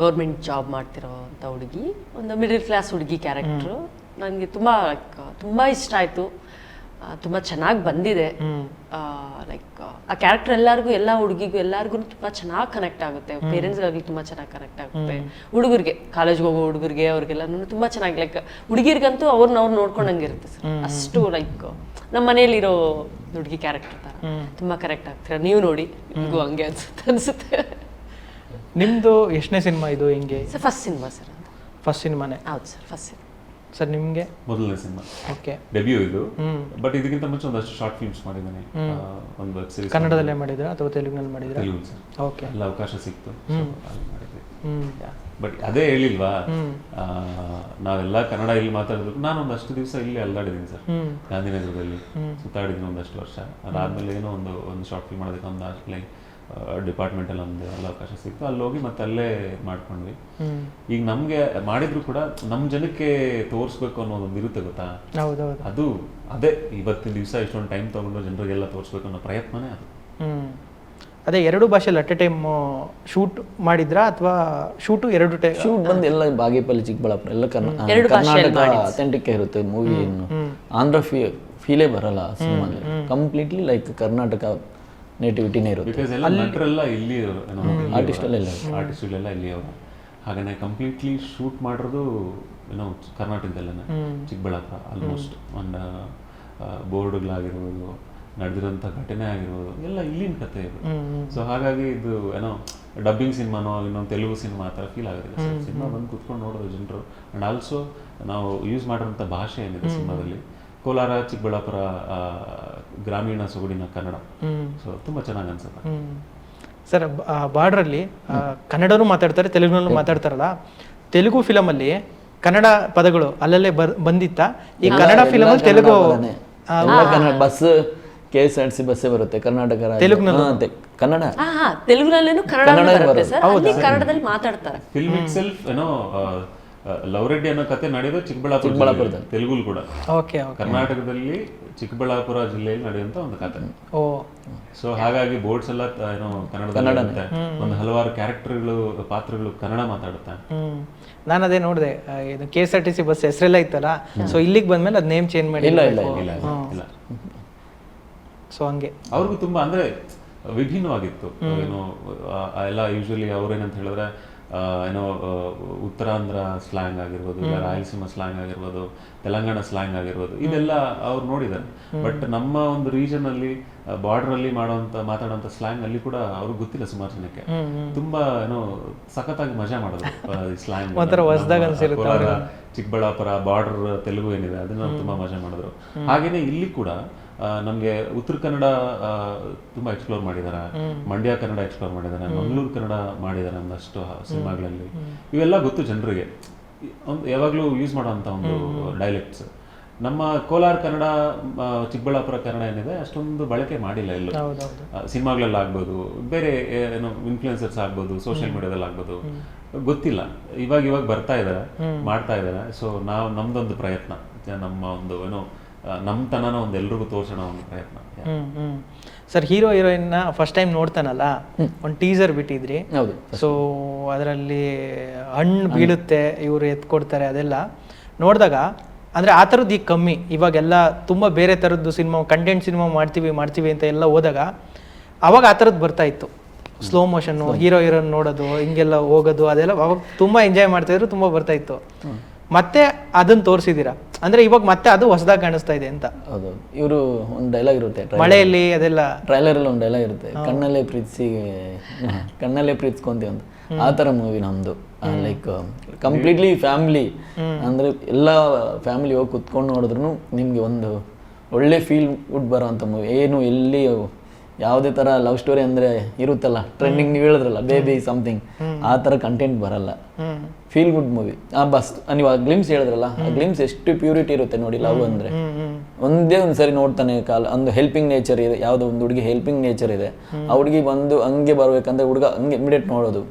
ಗೌರ್ಮೆಂಟ್ ಜಾಬ್ ಮಾಡ್ತಿರೋ ಅಂತ ಹುಡುಗಿ ಒಂದು ಮಿಡಲ್ ಕ್ಲಾಸ್ ಹುಡುಗಿ ಕ್ಯಾರೆಕ್ಟ್ರು ನನಗೆ ತುಂಬ ತುಂಬ ಇಷ್ಟ ಆಯಿತು. ತುಂಬ ಚೆನ್ನಾಗಿ ಬಂದಿದೆ. ಲೈಕ್ ಆ ಕ್ಯಾರೆಕ್ಟರ್ ಎಲ್ಲರಿಗೂ ಎಲ್ಲ ಹುಡುಗಿಗೂ ಎಲ್ಲರಿಗೂ ತುಂಬ ಚೆನ್ನಾಗಿ ಕನೆಕ್ಟ್ ಆಗುತ್ತೆ. ಪೇರೆಂಟ್ಸ್ಗಾಗಲಿ ತುಂಬ ಚೆನ್ನಾಗಿ ಕನೆಕ್ಟ್ ಆಗುತ್ತೆ. ಹುಡುಗರಿಗೆ ಕಾಲೇಜ್ಗೆ ಹೋಗೋ ಹುಡುಗರಿಗೆ ಅವ್ರಿಗೆಲ್ಲ ತುಂಬ ಚೆನ್ನಾಗಿ ಲೈಕ್ ಹುಡುಗಿರ್ಗಂತೂ ಅವ್ರನ್ನ ಅವ್ರು ನೋಡ್ಕೊಂಡಂಗೆ ಇರುತ್ತೆ ಸರ್ ಅಷ್ಟು ಲೈಕ್ ನಮ್ಮ ಮನೇಲಿರೋ ಹುಡುಗಿ ಕ್ಯಾರೆಕ್ಟರ್ ತರ. ತುಂಬ ಕರೆಕ್ಟ್ ಆಗ್ತೀರ ನೀವು ನೋಡಿ ನಿಮಗೂ ಹಂಗೆ ಅನ್ಸುತ್ತೆ ಅನ್ಸುತ್ತೆ. ನಿಮ್ಮದು ಎಷ್ಟನೇ ಸಿನಿಮಾ ಇದು ಹೆಂಗೆ? Sir first cinema sir first ಸಿನಿಮಾನೇ ಹೌದು ಸರ್ ಫಸ್ಟ್ ಸಿನಿಮಾ ಸರ್ ನಿಮಗೆ? ಮೊದಲನೇ ಸಿನಿಮಾ. ಓಕೆ. ಡೆಬ್ಯೂ ಇದು. ಬಟ್ ಇದಕ್ಕಿಂತ ಮುಂಚೆ ಒಂದಷ್ಟು ಶಾರ್ಟ್ ಫಿಲ್ಮ್ಸ್ ಮಾಡಿದ್ದೀನಿ. ಒಂದು ವೆಬ್ ಸೀರೀಸ್ ಕನ್ನಡದಲ್ಲೇ ಮಾಡಿದ್ರಾ ಅಥವಾ ತೆಲುಗಿನಲ್ಲಿ ಮಾಡಿದ್ರಾ? ತೆಲುಗು ಸರ್. ಓಕೆ. ಅಲ್ಲಿ ಅವಕಾಶ ಸಿಕ್ತು. ಮಾಡಿದ್ವಿ. ಬಟ್ ಅದೇ ಹೇಳಿಲ್ವಾ? ನಾವೆಲ್ಲ ಕನ್ನಡ ಇಲ್ಲಿ ಮಾತಾಡಿದ್ರು ನಾನು ಒಂದಷ್ಟು ದಿವಸ ಇಲ್ಲಿ ಅಲ್ಲಾಡಿದ್ದೀನಿ ಸರ್. ಗಾಂಧಿನಗರದಲ್ಲಿ ಸುತ್ತಾಡಿದ್ದೀನಿ ಒಂದಷ್ಟು ವರ್ಷ. ಅದಾದ್ಮೇಲೆ ಏನೋ ಒಂದು ಒಂದು ಶಾರ್ಟ್ ಫಿಲ್ಮ್ ಮಾಡೋದಕ್ಕೆ ಒಂದು ಅಷ್ಟೇ ಡಿಪಾರ್ಟ್ಮೆಂಟಲ್ಲಿ ನಮ್ದು ಎಲ್ಲ ಅವಕಾಶ ಸಿಕ್ತು. ಅಲ್ಲಿ ಹೋಗಿ ಮತ್ತೆ ಅಲ್ಲೇ ಮಾಡ್ಕೊಂಡ್ವಿ. ಈಗ ನಮಗೆ ಮಾಡಿದ್ರು ಕೂಡ ನಮ್ಮ ಜನಕ್ಕೆ ತೋರಿಸ್ಬೇಕು ಅನ್ನೋದೊಂದು ಇರುತ್ತೆ ಗೊತ್ತಾ? ಅದು ಅದೇ ಇವತ್ತಿನ ದಿವಸ ಇಷ್ಟೊಂದು ಟೈಮ್ ತಗೊಂಡು ಜನರಿಗೆಲ್ಲ ತೋರಿಸ್ಬೇಕು ಅನ್ನೋ ಪ್ರಯತ್ನನೇ ಅದು. ಅದೇ ಎರಡು ಭಾಷೆಲಿ ಅಟ್ ಎ ಟೈಮ್ ಶೂಟ್ ಮಾಡಿದ್ರಾ ಅಥವಾ ಶೂಟು ಎರಡು ಟೈಮ್ ಶೂಟ್ ಬಂದು ಎಲ್ಲ ಬಾಗೇಪಲ್ಲಿ ಚಿಕ್ಕಬಳ್ಳಾಪುರ ಎಲ್ಲ ಕರ್ನಾ ಕರ್ನಾಟಕ ಅಥೆಂಟಿಕ್ ಇರುತ್ತೆ ಮೂವಿ ಆಂಧ್ರ ಫೀ ಫೀಲೇ ಬರಲ್ಲ ಸಿನಿಮಾದಲ್ಲಿ. ಕಂಪ್ಲೀಟ್ಲಿ ಲೈಕ್ ಕರ್ನಾಟಕ ನೇಟಿವಿಟಿನೇ ಇರುತ್ತೆ. ಬಿಕಾಸ್ ಎಲ್ಲ ನಟರೆಲ್ಲ ಇಲ್ಲಿ ಆರ್ಟಿಸ್ಟ್ ಎಲ್ಲ ಆರ್ಟಿಸ್ಟ್ಗಳೆಲ್ಲ ಇಲ್ಲಿ ಅವರು ಹಾಗೇನೆ ಕಂಪ್ಲೀಟ್ಲಿ ಶೂಟ್ ಮಾಡಿರೋದು ಏನೋ ಕರ್ನಾಟಕದಲ್ಲೇ ಚಿಕ್ಕಬಳ್ಳಾಪುರ ಆಲ್ಮೋಸ್ಟ್ ಒಂದು ಬೋರ್ಡ್ಗಳಾಗಿರ್ಬೋದು ನಡೆದಿರೋಂಥ ಘಟನೆ ಆಗಿರ್ಬೋದು ಎಲ್ಲ ಇಲ್ಲಿನ ಕತೆ ಇದು. ಸೊ ಹಾಗಾಗಿ ಇದು ಏನೋ ಡಬ್ಬಿಂಗ್ ಸಿನಿಮಾನೋ ಇನ್ನೊಂದು ತೆಲುಗು ಸಿನಿಮಾ ಆ ಥರ ಫೀಲ್ ಆಗೋದಿಲ್ಲ. ಸಿನಿಮಾ ಬಂದು ಕುತ್ಕೊಂಡು ನೋಡೋದು ಜನರು ಆ್ಯಂಡ್ ಆಲ್ಸೋ ನಾವು ಯೂಸ್ ಮಾಡಿರೋಂಥ ಭಾಷೆ ಏನಿದೆ ಸಿನಿಮಾದಲ್ಲಿ ಕೋಲಾರ ಚಿಕ್ಕಬಳ್ಳಾಪುರ ಗ್ರಾಮೀಣ ಸೊಗಡಿನ ಕನ್ನಡ. ಸೊ ತುಂಬ ಚೆನ್ನಾಗಿ ಅನ್ಸುತ್ತೆ. ಸರ್ ಬಾರ್ಡ್ರಲ್ಲಿ ಕನ್ನಡನು ಮಾತಾಡ್ತಾರೆ ತೆಲುಗುನಲ್ಲೂ ಮಾತಾಡ್ತಾರಲ್ಲ? ತೆಲುಗು ಫಿಲಮಲ್ಲಿ ಕನ್ನಡ ಪದಗಳು ಅಲ್ಲಲ್ಲೇ ಬರ್ ಬಂದಿತ್ತ? ಈ ಕನ್ನಡ ಫಿಲಂ ತೆಲುಗು ಆ, Kannada bus K S R C ಬಸ್ಸೇ ಬರುತ್ತೆ ಕರ್ನಾಟಕ ತೆಲುಗು ತೆಲುಗ್ನಲ್ಲೂ? ಕನ್ನಡ. ತೆಲುಗಿನಲ್ಲೇನು ಕನ್ನಡ ಬರುತ್ತೆ. ಸರ್? ಕನ್ನಡದಲ್ಲಿ ಮಾತಾಡ್ತಾರೆ. ಫಿಲ್ಮ್ ಇಟ್ ಸೆಲ್ಫ್ ಏನೋ ಆ, ಆ, ಲವ್ ರೆಡ್ಡಿ ಅನ್ನೋ ಕತೆ ನಡೆಯೋದು ಚಿಕ್ಕಬಳ್ಳಾಪುರ ಚಿಕ್ಕಬಳ್ಳಾಪುರದಲ್ಲಿ. ತೆಲುಗು ಕೂಡ. Okay okay. ಕರ್ನಾಟಕದಲ್ಲಿ ಚಿಕ್ಕಬಳ್ಳಾಪುರ ಜಿಲ್ಲೆಯಲ್ಲಿ ನಡೆಯುವಂತ ಒಂದು ಕತೆ. ಓ. ಸೊ ಹಾಗಾಗಿ ಬೋರ್ಡ್ಸ್ ಎಲ್ಲ ಏನೋ ಕನ್ನಡ ಒಂದು ಹಲವಾರು ಕ್ಯಾರೆಕ್ಟರ್ಗಳು ಪಾತ್ರಗಳು ಕನ್ನಡ ಮಾತಾಡುತ್ತೆ? ನಾನು ಅದೇ ನೋಡಿದೆ ಇದು K S R T C bus ಹೆಸರೆಲ್ಲ ಇತ್ತಲ್ಲ? ಸೊ ಇಲ್ಲಿಗೆ ಬಂದ್ಮೇಲೆ ಅದು ನೇಮ್ ಚೇಂಜ್ ಮಾಡಿ ಇಲ್ಲ ಇಲ್ಲ ಇಲ್ಲ ಇಲ್ಲ. ಸೊ ಹಂಗೆ. ಅವ್ರಿಗೂ ತುಂಬಾ ಅಂದ್ರೆ ವಿಭಿನ್ನವಾಗಿತ್ತು. ಏನು ಎಲ್ಲ ಯೂಶಲಿ ಅವ್ರೇನಂತ ಹೇಳಿದ್ರೆ ಏನೋ ಉತ್ತರಾಂಧ್ರ ಸ್ಲ್ಯಾಂಗ್ ಆಗಿರ್ಬೋದು ಇಲ್ಲ ರಾಯಲಸೀಮಾ ಸ್ಲ್ಯಾಂಗ್ ಆಗಿರ್ಬೋದು ತೆಲಂಗಾಣ ಸ್ಲ್ಯಾಂಗ್ ಆಗಿರ್ಬೋದು ಇದೆಲ್ಲ ಅವ್ರು ನೋಡಿದ್ದಾರೆ. ಬಟ್ ನಮ್ಮ ಒಂದು ರೀಜನ್ ಅಲ್ಲಿ ಬಾರ್ಡರ್ ಅಲ್ಲಿ ಮಾಡುವಂತ ಮಾತಾಡುವಂತ ಸ್ಲ್ಯಾಂಗ್ ಅಲ್ಲಿ ಕೂಡ ಅವ್ರಿಗೆ ಗೊತ್ತಿಲ್ಲ ಸುಮಾರು ಜನಕ್ಕೆ. ತುಂಬಾ ಏನೋ ಸಖತ್ತಾಗಿ ಮಜಾ ಮಾಡೋದು ಸ್ಲ್ಯಾಂಗ್ ಚಿಕ್ಕಬಳ್ಳಾಪುರ ಬಾರ್ಡರ್ ತೆಲುಗು ಏನಿದೆ ಅದನ್ನ ತುಂಬಾ ಮಜಾ ಮಾಡಿದ್ರು. ಹಾಗೇನೆ ಇಲ್ಲಿ ಕೂಡ ನಮ್ಗೆ ಉತ್ತರ ಕನ್ನಡ ತುಂಬಾ ಎಕ್ಸ್ಪ್ಲೋರ್ ಮಾಡಿದ್ದಾರೆ ಮಂಡ್ಯ ಕನ್ನಡ ಎಕ್ಸ್ಪ್ಲೋರ್ ಮಾಡಿದ್ದಾರೆ ಮಂಗಳೂರು ಕನ್ನಡ ಮಾಡಿದ್ದಾರೆ ಒಂದಷ್ಟು ಸಿನಿಮಾಗಳಲ್ಲಿ. ಇವೆಲ್ಲ ಗೊತ್ತು ಜನರಿಗೆ. ಒಂದು ಯಾವಾಗಲೂ ಯೂಸ್ ಮಾಡೋಂಥ ಒಂದು ಡೈಲೆಕ್ಟ್ಸ್ ನಮ್ಮ ಕೋಲಾರ ಕನ್ನಡ ಚಿಕ್ಕಬಳ್ಳಾಪುರ ಕನ್ನಡ ಏನಿದೆ ಅಷ್ಟೊಂದು ಬಳಕೆ ಮಾಡಿಲ್ಲ ಎಲ್ಲೂ ಸಿನಿಮಾಗಳಲ್ಲಿ ಆಗ್ಬೋದು ಬೇರೆ ಏನೋ ಇನ್ಫ್ಲುಯೆನ್ಸರ್ಸ್ ಆಗ್ಬೋದು ಸೋಷಿಯಲ್ ಮೀಡಿಯಾದಲ್ಲಿ ಆಗ್ಬೋದು. ಗೊತ್ತಿಲ್ಲ. ಇವಾಗ ಇವಾಗ ಬರ್ತಾ ಇದ್ದಾರೆ ಮಾಡ್ತಾ ಇದ್ದಾರೆ ಸೊ ನಾವು ನಮ್ದೊಂದು ಪ್ರಯತ್ನ. ನಮ್ಮ ಒಂದು ಏನೋ ನಮ್ತನನ ಒಂದು ಎಲ್ರಿಗೂ ತೋರ್ಸೋಣ ಒಂದು ಪ್ರಯತ್ನ. ಸರ್ ಹೀರೋ ಹೀರೋಯಿನ್ನ ಫಸ್ಟ್ ಟೈಮ್ ನೋಡ್ತಾನಲ್ಲ? ಒಂದು ಟೀಸರ್ ಬಿಟ್ಟಿದ್ರಿ. ಹೌದು ಸೊ ಅದರಲ್ಲಿ ಹಣ್ಣು ಬೀಳುತ್ತೆ ಇವರು ಎತ್ಕೊಡ್ತಾರೆ ಅದೆಲ್ಲ. ನೋಡಿದಾಗ ಅಂದರೆ ಆ ಥರದ್ದು ಈಗ ಕಮ್ಮಿ. ಇವಾಗೆಲ್ಲ ತುಂಬ ಬೇರೆ ಥರದ್ದು ಸಿನಿಮಾ ಕಂಟೆಂಟ್ ಸಿನಿಮಾ ಮಾಡ್ತೀವಿ ಮಾಡ್ತೀವಿ ಅಂತ ಎಲ್ಲ ಹೋದಾಗ ಅವಾಗ ಆ ಥರದ್ದು ಬರ್ತಾ ಇತ್ತು. ಸ್ಲೋ ಮೋಷನ್ನು ಹೀರೋ ಹೀರೋನ್ ನೋಡೋದು ಹಿಂಗೆಲ್ಲ ಹೋಗೋದು ಅದೆಲ್ಲ ಅವಾಗ ತುಂಬ ಎಂಜಾಯ್ ಮಾಡ್ತಾಯಿದ್ರು ತುಂಬ ಬರ್ತಾ ಇತ್ತು. ಮತ್ತೆ ಅದನ್ನ ತೋರಿಸಿದ್ದೀರಾ ಅಂದ್ರೆ ಇವಾಗ ಮತ್ತೆ ಅದು ಹೊಸದಾಗಿ ಕಾಣಿಸ್ತಾ ಇದೆ ಅಂತ. ಹೌದು. ಇವರು ಒಂದು ಡೈಲಾಗ್ ಇರುತ್ತೆ ಮಳೆಯಲ್ಲಿ ಅದೆಲ್ಲ ಟ್ರೈಲರ್ ಅಲ್ಲಿ ಒಂದು ಡೈಲಾಗ್ ಇರುತ್ತೆ. ಕಣ್ಣಲ್ಲೇ ಪ್ರೀತಿಸಿ ಕಣ್ಣಲ್ಲೇ ಪ್ರೀತಿಸ್ಕೊಂತೀವಿ ಅಂತ. ಆ ಥರ ಮೂವಿ ನಮ್ದು. ಲೈಕ್ ಕಂಪ್ಲೀಟ್ಲಿ ಫ್ಯಾಮಿಲಿ ಅಂದ್ರೆ ಎಲ್ಲ ಫ್ಯಾಮಿಲಿ ಹೋಗಿ ಕುತ್ಕೊಂಡು ನೋಡಿದ್ರು ನಿಮಗೆ ಒಂದು ಒಳ್ಳೆ ಫೀಲ್ ವುಡ್ ಬರೋ ಅಂಥ ಮೂವಿ ಏನು ಎಲ್ಲಿ ಯಾವುದೇ ಥರ ಲವ್ ಸ್ಟೋರಿ ಅಂದರೆ ಇರುತ್ತಲ್ಲ ಟ್ರೆಂಡಿಂಗ್ ನೀವು ಹೇಳಿದ್ರಲ್ಲ ಬೇಬಿ ಸಮಥಿಂಗ್ ಆ ಥರ ಕಂಟೆಂಟ್ ಬರಲ್ಲ. ಫೀಲ್ ಗುಡ್ ಮೂವಿ ಆ ಬಸ್ ನೀವು ಆ ಗ್ಲಿಮ್ಸ್ ಹೇಳಿದ್ರಲ್ಲ ಆ ಗ್ಲಿಮ್ಸ್ ಎಷ್ಟು ಪ್ಯೂರಿಟಿ ಇರುತ್ತೆ ನೋಡಿ ಲವ್ ಅಂದರೆ. ಒಂದೇ ಒಂದು ಸರಿ ನೋಡ್ತಾನೆ ಕಾಲ ಒಂದು ಹೆಲ್ಪಿಂಗ್ ನೇಚರ್ ಇದೆ ಯಾವುದೋ ಒಂದು ಹುಡುಗಿ ಹೆಲ್ಪಿಂಗ್ ನೇಚರ್ ಇದೆ. ಆ ಹುಡುಗಿ ಬಂದು ಹಂಗೆ ಬರಬೇಕಂದ್ರೆ ಹುಡುಗ ಹಂಗೆ ಇಮಿಡಿಯೇಟ್ ನೋಡೋದು.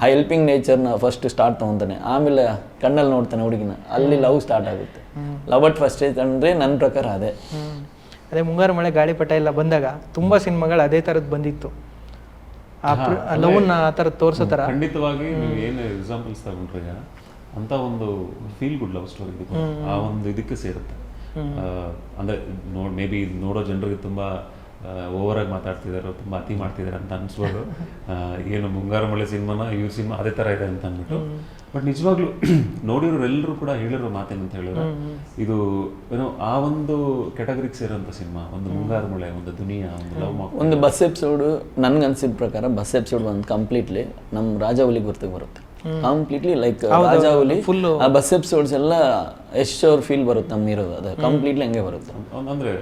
ಆ ಹೆಲ್ಪಿಂಗ್ ನೇಚರ್ನ ಫಸ್ಟ್ ಸ್ಟಾರ್ಟ್ ತೊಗೊತಾನೆ. ಆಮೇಲೆ ಕಣ್ಣಲ್ಲಿ ನೋಡ್ತಾನೆ ಹುಡುಗಿನ ಅಲ್ಲಿ ಲವ್ ಸ್ಟಾರ್ಟ್ ಆಗುತ್ತೆ. ಲವ್ ಅಟ್ ಫಸ್ಟ್ ಅಂದರೆ ನನ್ನ ಪ್ರಕಾರ ಅದೇ. ಅದೇ ಮುಂಗಾರು ಮಳೆ ಗಾಳಿಪಟ ಎಲ್ಲ ಬಂದಾಗ ತುಂಬಾ ಸಿನಿಮಾಗಳು ಅದೇ ತರದ್ ಬಂದಿತ್ತು. ಆ ಲವ್ನ ಆ ಥರದ್ದು ತೋರ್ಸೋ ಥರ ಖಂಡಿತವಾಗಿ ನೀವು ಏನು ಎಕ್ಸಾಂಪಲ್ಸ್ ತಗೊಂಡ್ರೆ ಅಂತ ಒಂದು ಫೀಲ್ ಗುಡ್ ಲವ್ ಸ್ಟೋರಿ ಆ ಒಂದು ಇದಕ್ಕೆ ಸೇರುತ್ತೆ. ಅಂದ್ರೆ ಮೇ ಬಿ ನೋಡೋ ಜನರಿಗೆ ತುಂಬಾ ಓವರ್ ಆಗಿ ಮಾತಾಡ್ತಿದಾರೆ ತುಂಬಾ ಅತಿ ಮಾಡ್ತಿದಾರೆ ಅಂತ ಅನ್ಸ್ಬೋದು. ಏನು ಮುಂಗಾರು ಮಳೆ ಸಿನಿಮಾನ ಇವ್ರ ಸಿನಿಮಾ ಅದೇ ತರ ಇದೆ ಅಂತ ಅಂದ್ಬಿಟ್ಟು. ಬಟ್ ನಿಜವಾಗ್ಲೂ ನೋಡಿರೋರೆಲ್ಲರೂ ಕೂಡ ಹೇಳಿರೋ ಮಾತೇನಂತ ಹೇಳಿದ್ರೆ ಇದು ಏನೋ ಆ ಒಂದು ಕೆಟಗರಿಗೆ ಸೇರೋಂಥ ಸಿನಿಮಾ ಒಂದು ಮುಂಗಾರು ಮಳೆ ಒಂದು ದುನಿಯಾ ಒಂದು ಲವ್ ಮಾಕ್ ಒಂದು ಬಸ್ ಎಪಿಸೋಡು ನನ್ಗೆ ಅನ್ಸಿದ ಪ್ರಕಾರ ಬಸ್ ಎಪಿಸೋಡ್ ಒಂದು ಕಂಪ್ಲೀಟ್ಲಿ ನಮ್ಮ ರಾಜಾವಲಿ ಗುರ್ತಿಗೆ ಬರುತ್ತೆ. ಕಂಪ್ಲೀಟ್ಲಿ ಲೈಕ್ ರಾಜಾವಲಿ ಆ ಬಸ್ ಎಪಿಸೋಡ್ಸ್ ಎಲ್ಲ ಎಷ್ಟು ಅವ್ರ ಫೀಲ್ ಬರುತ್ತೆ ನಮ್ಮ ಇರೋದು ಅದು ಕಂಪ್ಲೀಟ್ಲಿ ಹಂಗೆ ಬರುತ್ತೆ. ಅಂದ್ರೆ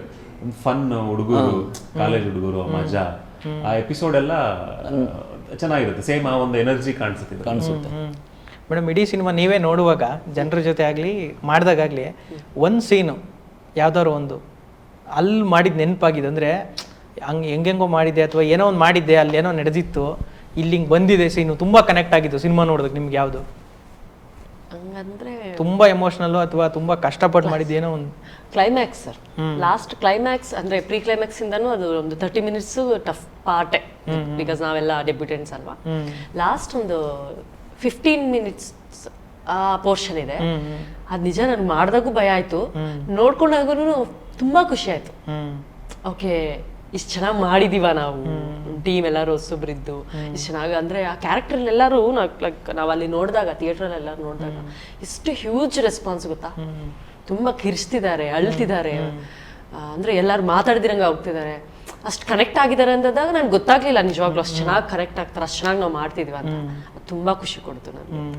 ಫನ್ ಹುಡುಗರು ಕಾಲೇಜ್ ಹುಡುಗರು ಮಜಾ. ಆ ಎಪಿಸೋಡ್ ಎಲ್ಲ ಚೆನ್ನಾಗಿರುತ್ತೆ. ಸೇಮ್ ಆ ಒಂದು ಎನರ್ಜಿ ಕಾಣಿಸುತ್ತೆ. ಕಾಣಿಸುತ್ತೆ. ಮೇಡಮ್ ಇಡೀ ಸಿನಿಮಾ ನೀವೇ ನೋಡುವಾಗ ಜನರ ಜೊತೆ ಆಗಲಿ ಮಾಡಿದಾಗಲಿ ಒಂದು ಸೀನು ಯಾವ್ದಾದ್ರು ಒಂದು ಅಲ್ಲಿ ಮಾಡಿದ ನೆನಪಾಗಿದೆ. ಅಂದರೆ ಹಂಗೆ ಹೆಂಗೆಂಗೋ ಮಾಡಿದ್ದೆ ಅಥವಾ ಏನೋ ಒಂದು ಮಾಡಿದ್ದೆ ಅಲ್ಲಿ ಏನೋ ನಡೆದಿತ್ತು ಇಲ್ಲಿ ಹಿಂಗೆ ಬಂದಿದೆ ಸೀನು ತುಂಬ ಕನೆಕ್ಟ್ ಆಗಿದ್ದು ಸಿನಿಮಾ ನೋಡೋದಕ್ಕೆ ನಿಮ್ಗೆ ಯಾವುದು? ಹಂಗಂದ್ರೆ ತುಂಬಾ ಎಮೋಷನಲ್ ಅಥವಾ ತುಂಬಾ ಕಷ್ಟಪಟ್ಟು ಮಾಡಿದ್ದು ಏನೋ ಒಂದು ಕ್ಲೈಮ್ಯಾಕ್ಸ್ ಸರ್ ಲಾಸ್ಟ್ ಕ್ಲೈಮ್ಯಾಕ್ಸ್ ಅಂದ್ರೆ ಪ್ರೀ ಕ್ಲೈಮ್ಯಾಕ್ಸ್ ಇಂದಾನು ಅದು ಒಂದು ತರ್ಟಿ ಮಿನಿಟ್ಸ್ ಟಫ್ ಪಾರ್ಟೆ. ಬಿಕಾಸ್ ನಾವೆಲ್ಲ ಡೆಬ್ಯೂಟೆಂಟ್ಸ್ ಅಲ್ವಾ? ಲಾಸ್ಟ್ ಒಂದು ಫಿಫ್ಟೀನ್ ಮಿನಿಟ್ಸ್ ಆ ಪೋರ್ಷನ್ ಇದೆ. ಅದ್ ನಿಜ ನನ್ಗೆ ಮಾಡ್ದಾಗೂ ಭಯ ಆಯ್ತು. ನೋಡ್ಕೊಂಡಾಗೂ ತುಂಬಾ ಖುಷಿ ಆಯ್ತು. ಓಕೆ ಇಷ್ಟು ಚೆನ್ನಾಗಿ ಮಾಡಿದೀವ ನಾವು. ಟೀಮ್ ಎಲ್ಲರೂ ಹೊಸೊಬ್ರಿದ್ದು ಇಷ್ಟು ಚೆನ್ನಾಗಿ ಅಂದ್ರೆ ಆ ಕ್ಯಾರೆಕ್ಟರ್ ಎಲ್ಲರೂ ಲೈಕ್ ನಾವು ಅಲ್ಲಿ ನೋಡಿದಾಗ ಥಿಯೇಟ್ರಲ್ಲಿ ಎಲ್ಲರೂ ನೋಡಿದಾಗ ಇಷ್ಟು ಹ್ಯೂಜ್ ರೆಸ್ಪಾನ್ಸ್ ಗೊತ್ತಾ? ತುಂಬಾ ಕಿರ್ಚ್ತಿದ್ದಾರೆ ಅಳ್ತಿದ್ದಾರೆ. ಅಂದರೆ ಎಲ್ಲರೂ ಮಾತಾಡ್ದಿರಂಗೆ ಹೋಗ್ತಿದ್ದಾರೆ ಅಷ್ಟು ಕನೆಕ್ಟ್ ಆಗಿದ್ದಾರೆ ಅಂದಾಗ ನನಗೆ ಗೊತ್ತಾಗ್ಲಿಲ್ಲ ನಿಜವಾಗ್ಲೂ ಅಷ್ಟು ಚೆನ್ನಾಗಿ ಕನೆಕ್ಟ್ ಆಗ್ತಾರೆ ಅಷ್ಟು ಚೆನ್ನಾಗಿ ನಾವು ಮಾಡ್ತಿದ್ವಿ ಅಂತ. ತುಂಬ ತುಂಬಾ ಖುಷಿ ಕೊಡ್ತು ನಾನು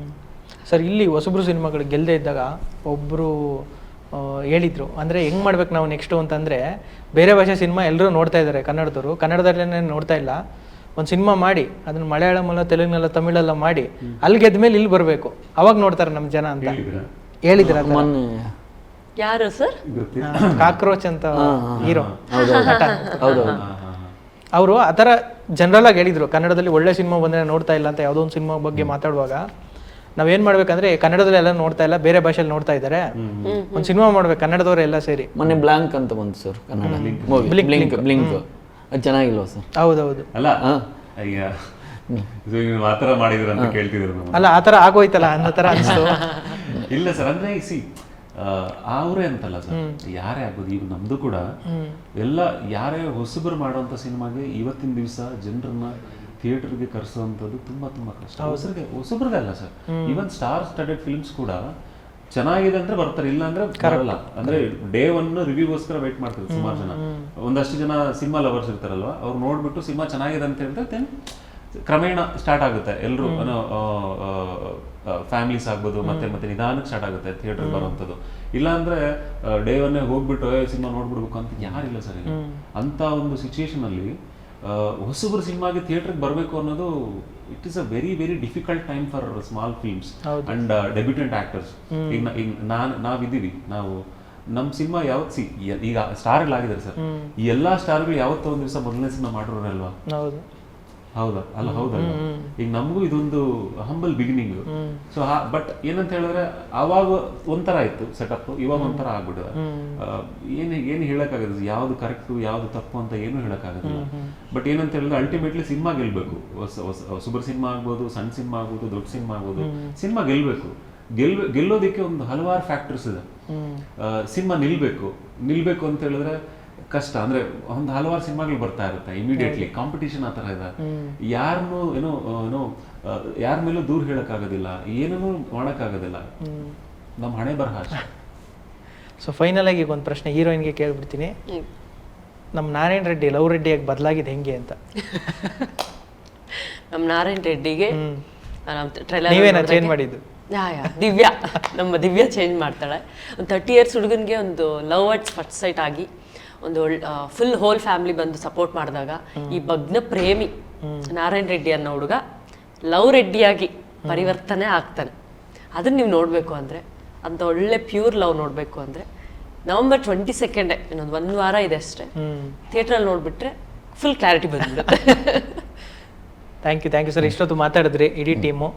ಸರ್ ಇಲ್ಲಿ ಹೊಸಬ್ರು ಸಿನಿಮಾಗಳು ಗೆಲ್ಲದೆ ಇದ್ದಾಗ ಒಬ್ಬರು ಹೇಳಿದ್ರು. ಅಂದರೆ ಹೆಂಗೆ ಮಾಡ್ಬೇಕು ನಾವು ನೆಕ್ಸ್ಟು ಅಂತಂದರೆ ಬೇರೆ ಭಾಷೆ ಸಿನಿಮಾ ಎಲ್ಲರೂ ನೋಡ್ತಾ ಇದ್ದಾರೆ ಕನ್ನಡದವರು. ಕನ್ನಡದಲ್ಲೇ ನೋಡ್ತಾ ಇಲ್ಲ. ಒಂದು ಸಿನಿಮಾ ಮಾಡಿ ಅದನ್ನ ಮಲಯಾಳಮಲ್ಲ ತೆಲುಗಿನಲ್ಲ ತಮಿಳಲ್ಲ ಮಾಡಿ ಅಲ್ಲಿ ಗೆದ್ದ ಮೇಲೆ ಇಲ್ಲಿ ಬರಬೇಕು. ಅವಾಗ ನೋಡ್ತಾರೆ ನಮ್ಮ ಜನ ಅಂತ. ಹೇಳಿದ್ರಾ? ಹೇಳಿದ್ರ ಯಾರು ಸರ್? ಕಾಕ್ರೋಚ್ ಅಂತ ಹೀರೋ. ಅವರು ಆ ಥರ ಜನರಲ್ ಆಗಿ ಹೇಳಿದರು. ಕನ್ನಡದಲ್ಲಿ ಒಳ್ಳೆ ಸಿನಿಮಾ ಬಂದರೆ ನೋಡ್ತಾ ಇಲ್ಲ ಅಂತ ಯಾವುದೋ ಒಂದು ಸಿನಿಮಾ ಬಗ್ಗೆ ಮಾತಾಡುವಾಗ. ನಾವೇನ್ ಮಾಡ್ಬೇಕಂದ್ರೆ ಕನ್ನಡದಲ್ಲಿ ಎಲ್ಲ ನೋಡ್ತಾ ಇಲ್ಲ ಬೇರೆ ಭಾಷೆಯಲ್ಲಿ ನೋಡ್ತಾ ಇದ್ದಾರೆ. ಒಂದು ಸಿನಿಮಾ ಮಾಡ್ಬೇಕು ಕನ್ನಡದವ್ರು ಎಲ್ಲ ಸೇರಿ. ಮೊನ್ನೆ ಬ್ಲಾಂಕ್ ಅಂತ ಬಂತು sir Kannada. Movie blink. Blink ಅದು ಚೆನ್ನಾಗಿಲ್ವಾ ಸರ್? ಹೌದೌದು. ಅಲ್ಲ ಅಯ್ಯ ಇದು ನೀವು ಆ ಥರ ಮಾಡಿದ್ರ ಅಂತ ಕೇಳ್ತಿದ್ರು ಅಲ್ಲ ಆ ಥರ ಆಗೋಯ್ತಲ್ಲ ಅನ್ನೋ ಥರ ಅನಿಸ್ತು. ಇಲ್ಲ ಸರ್ ಅಂದ್ರೆ ಸಿ ಅವರೇ ಅಂತಲ್ಲ ಸರ್ ಯಾರೇ ಆಗ್ಬೋದು ಈಗ ನಮ್ದು ಕೂಡ ಎಲ್ಲ ಯಾರೇ ಹೊಸಬರು ಮಾಡುವಂತ ಸಿನಿಮಾಗೆ ಇವತ್ತಿನ ದಿವಸ ಜನರನ್ನ ಥಿಯೇಟರ್ಗೆ ಕರೆಸುವಂಥದ್ದು ತುಂಬಾ ತುಂಬಾ ಕಷ್ಟ. ಹೊಸರಿಗೆ ಹೊಸಬ್ರದಲ್ಲ sir. Even star studded films ಕೂಡ ಚೆನ್ನಾಗಿದೆ ಅಂದ್ರೆ ಬರ್ತಾರೆ ಇಲ್ಲ ಅಂದ್ರೆ ಬರಲ್ಲ. ಅಂದ್ರೆ ಡೇ ಒನ್ ರಿವ್ಯೂಗೋಸ್ಕರ ವೇಟ್ ಮಾಡ್ತಾರೆ ಸುಮಾರು ಜನ. ಒಂದಷ್ಟು ಜನ ಸಿನಿಮಾ ಲವರ್ಸ್ ಇರ್ತಾರಲ್ವ ಅವ್ರು ನೋಡ್ಬಿಟ್ಟು ಸಿನಿಮಾ ಚೆನ್ನಾಗಿದೆ ಅಂತ ಹೇಳಿದ್ರೆ ದೆನ್ ಕ್ರಮೇಣ ಸ್ಟಾರ್ಟ್ ಆಗುತ್ತೆ. ಎಲ್ಲರೂ ಫ್ಯಾಮಿಲೀಸ್ ಆಗ್ಬೋದು ಮತ್ತೆ ಮತ್ತೆ ನಿಧಾನಕ್ಕೆ ಸ್ಟಾರ್ಟ್ ಆಗುತ್ತೆ ಥಿಯೇಟರ್ ಬರುವಂಥದ್ದು ಇಲ್ಲ ಅಂದ್ರೆ ಡೇ ಒನ್ನೇ ಹೋಗ್ಬಿಟ್ಟು ಸಿನಿಮಾ ನೋಡ್ಬಿಡ್ಬೇಕು ಅಂತ ಯಾರಿಲ್ಲ ಸರ್ ಅಂತ ಒಂದು ಸಿಚುಯೇಷನ್ ಅಲ್ಲಿ ಹೊಸಬ್ರು ಸಿನಿಮಾಗೆ ಥಿಯೇಟರ್ಗೆ ಬರಬೇಕು ಅನ್ನೋದು it is a very very difficult time for small films and debutant actors ಈಗ ಈಗ ನಾನು ನಾವಿದ್ದೀವಿ. ನಾವು ನಮ್ಮ ಸಿನಿಮಾ ಯಾವತ್ತು ಸಿ ಈಗ ಸ್ಟಾರ್ ಆಗಿದ್ದಾರೆ ಸರ್ ಈ ಎಲ್ಲಾ ಸ್ಟಾರ್ಗಳು ಯಾವತ್ತೋ ಒಂದು ದಿವಸ ಮೊದಲನೇ ಸಿನಿಮಾ ಮಾಡಿರೋರಲ್ವಾ? ಹೌದು? ಅಲ್ಲ ಹೌದಾ ಈಗ ನಮಗೂ ಇದೊಂದು ಹಂಬಲ್ ಬಿಗಿನಿಂಗ್ ಸೊ ಬಟ್ ಏನಂತ ಹೇಳಿದ್ರೆ ಅವಾಗ ಒಂಥರ ಇತ್ತು ಸೆಟಪ್ ಇವಾಗ ಒಂಥರ ಆಗ್ಬಿಟ್ಟಿದೆ. ಏನು ಏನ್ ಹೇಳಕ್ಕಾಗದು ಯಾವ್ದು ಕರೆಕ್ಟ್ ಯಾವ್ದು ತಪ್ಪು ಅಂತ ಏನು ಹೇಳಕ್ಕಾಗೋದಿಲ್ಲ. ಬಟ್ ಏನಂತ ಹೇಳಿದ್ರೆ ಅಲ್ಟಿಮೇಟ್ಲಿ ಸಿನಿಮಾ ಗೆಲ್ಬೇಕು. ಸೂಪರ್ ಸಿನಿಮಾ ಆಗ್ಬೋದು ಸಣ್ಣ ಸಿನಿಮಾ ಆಗ್ಬೋದು ದೊಡ್ಡ ಸಿನಿಮಾ ಆಗ್ಬೋದು. ಸಿನಿಮಾ ಗೆಲ್ಬೇಕು. ಗೆಲ್ ಗೆಲ್ಲೋದಕ್ಕೆ ಒಂದು ಹಲವಾರು ಫ್ಯಾಕ್ಟರ್ಸ್ ಇದೆ. ಸಿನಿಮಾ ನಿಲ್ಬೇಕು. ನಿಲ್ಬೇಕು ಅಂತ ಹೇಳಿದ್ರೆ ಕಷ್ಟ ಅಂದ್ರೆ ಒಂದು ಹಲವಾರು ಸಿನಿಮಾಗಳು ಬರ್ತಾ ಇರುತ್ತೆ ಇಮಿಡಿಯೇಟ್ಲಿ ಕಾಂಪಿಟೇಷನ್ ಆ ಥರ ಇದೆ. ಯಾರನ್ನು ಏನೋ ಏನು ಏನೋ ಯಾರ ಮೇಲೂ ದೂರ ಹೇಳಕ್ಕಾಗೋದಿಲ್ಲ ಏನನ್ನೂ ಮಾಡೋಕ್ಕಾಗೋದಿಲ್ಲ. ನಮ್ಮ ಹಣೆ ಬರಹ ಸೊ ಫೈನಲ್ ಆಗಿ ಒಂದು ಪ್ರಶ್ನೆ ಹೀರೋಯಿನ್ಗೆ ಕೇಳ್ಬಿಡ್ತೀನಿ. ನಮ್ಮ ನಾರಾಯಣ ರೆಡ್ಡಿ ಲವ್ ರೆಡ್ಡಿಯಾಗಿ ಬದಲಾಗಿದೆ ಹೆಂಗೆ ಅಂತ? ನಮ್ಮ ನಾರಾಯಣ್ ರೆಡ್ಡಿಗೆ ಹ್ಮ್. ಟ್ರೈಲರ್ ನೀವೇನಾ ಚೇಂಜ್ ಮಾಡಿದ್ದು? ಯಾ ಯಾ ದಿವ್ಯಾ. ನಮ್ಮ ದಿವ್ಯಾ ಚೇಂಜ್ ಮಾಡ್ತಾಳೆ. ಒಂದು ತರ್ಟಿ ಇಯರ್ಸ್ ಹುಡುಗನಿಗೆ ಒಂದು ಲವ್ ಅಟ್ ಫಸ್ಟ್ ಸೈಟ್ ಆಗಿ ಒಂದು ಫುಲ್ ಹೋಲ್ ಫ್ಯಾಮಿಲಿ ಬಂದು ಸಪೋರ್ಟ್ ಮಾಡಿದಾಗ ಈ ಭಗ್ನ ಪ್ರೇಮಿ ನಾರಾಯಣ್ ರೆಡ್ಡಿ ಅನ್ನೋ ಹುಡುಗ ಲವ್ ರೆಡ್ಡಿಯಾಗಿ ಪರಿವರ್ತನೆ ಆಗ್ತಾನೆ. ಅದನ್ನ ನೀವು ನೋಡಬೇಕು ಅಂದರೆ ಅಂತ ಒಳ್ಳೆ ಪ್ಯೂರ್ ಲವ್ ನೋಡಬೇಕು ಅಂದರೆ ನವಂಬರ್ ಟ್ವೆಂಟಿ ಸೆಕೆಂಡೇ ಇನ್ನೊಂದು ಒಂದು ವಾರ ಇದೆ ಅಷ್ಟೇ ಥಿಯೇಟ್ರಲ್ಲಿ ನೋಡಿಬಿಟ್ರೆ ಫುಲ್ ಕ್ಲಾರಿಟಿ ಬಂದ್ಬಿಡುತ್ತೆ. Thank you thank you sir ಇಷ್ಟೊತ್ತು ಮಾತಾಡಿದ್ರಿ ಇಡೀ ಟೀಮು.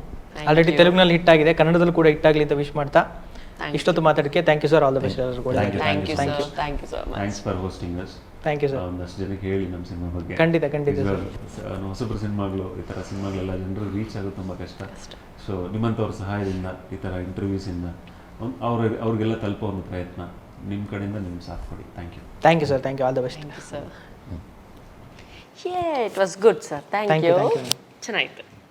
ಆಲ್ರೆಡಿ ತೆಲುಗಿನಲ್ಲಿ ಹಿಟ್ ಆಗಿದೆ ಕನ್ನಡದಲ್ಲೂ ಕೂಡ ಹಿಟ್ ಆಗಲಿ ಅಂತ ವಿಶ್ ಮಾಡ್ತಾ ಇಷ್ಟೊತ್ತು ಮಾತಾಡಕ್ಕೆ thank you sir all the best ಎಲ್ಲರಿಗೂ Thank you. Thank you sir thank you sir much thanks for hosting us thank you sir ಒಂದಷ್ಟು ಜನಕ್ಕೆ ಹೇಳಿ ನಮ್ಮ ಸಿನಿಮಾ ಬಗ್ಗೆ. ಖಂಡಿತ, ಖಂಡಿತ ಸರ್ ಸ- ಹೊಸಬ್ರು ಸಿನಿಮಾಗಳು ಈ ಥರ ಸಿನಿಮಾಗಳೆಲ್ಲ ಜನರು ರೀಚ್ ಆಗೋದು ತುಂಬ ಕಷ್ಟ. ಸೊ ನಿಮ್ಮಂಥವ್ರ ಸಹಾಯದಿಂದ ಈ ಥರ ಇಂಟರ್ವ್ಯೂಸಿಂದ ಅವ್ರ ಅವ್ರಿಗೆಲ್ಲ ತಲುಪೋ ಒಂದು ಪ್ರಯತ್ನ ನಿಮ್ಮ ಕಡೆಯಿಂದ ನಿಮ್ಮ ಸಾಥ್ ಕೊಡಿ. Thank you thank you sir thank you all the best sir yeah it was good sir thank you ಚೆನ್ನಾಗಿತ್ತು.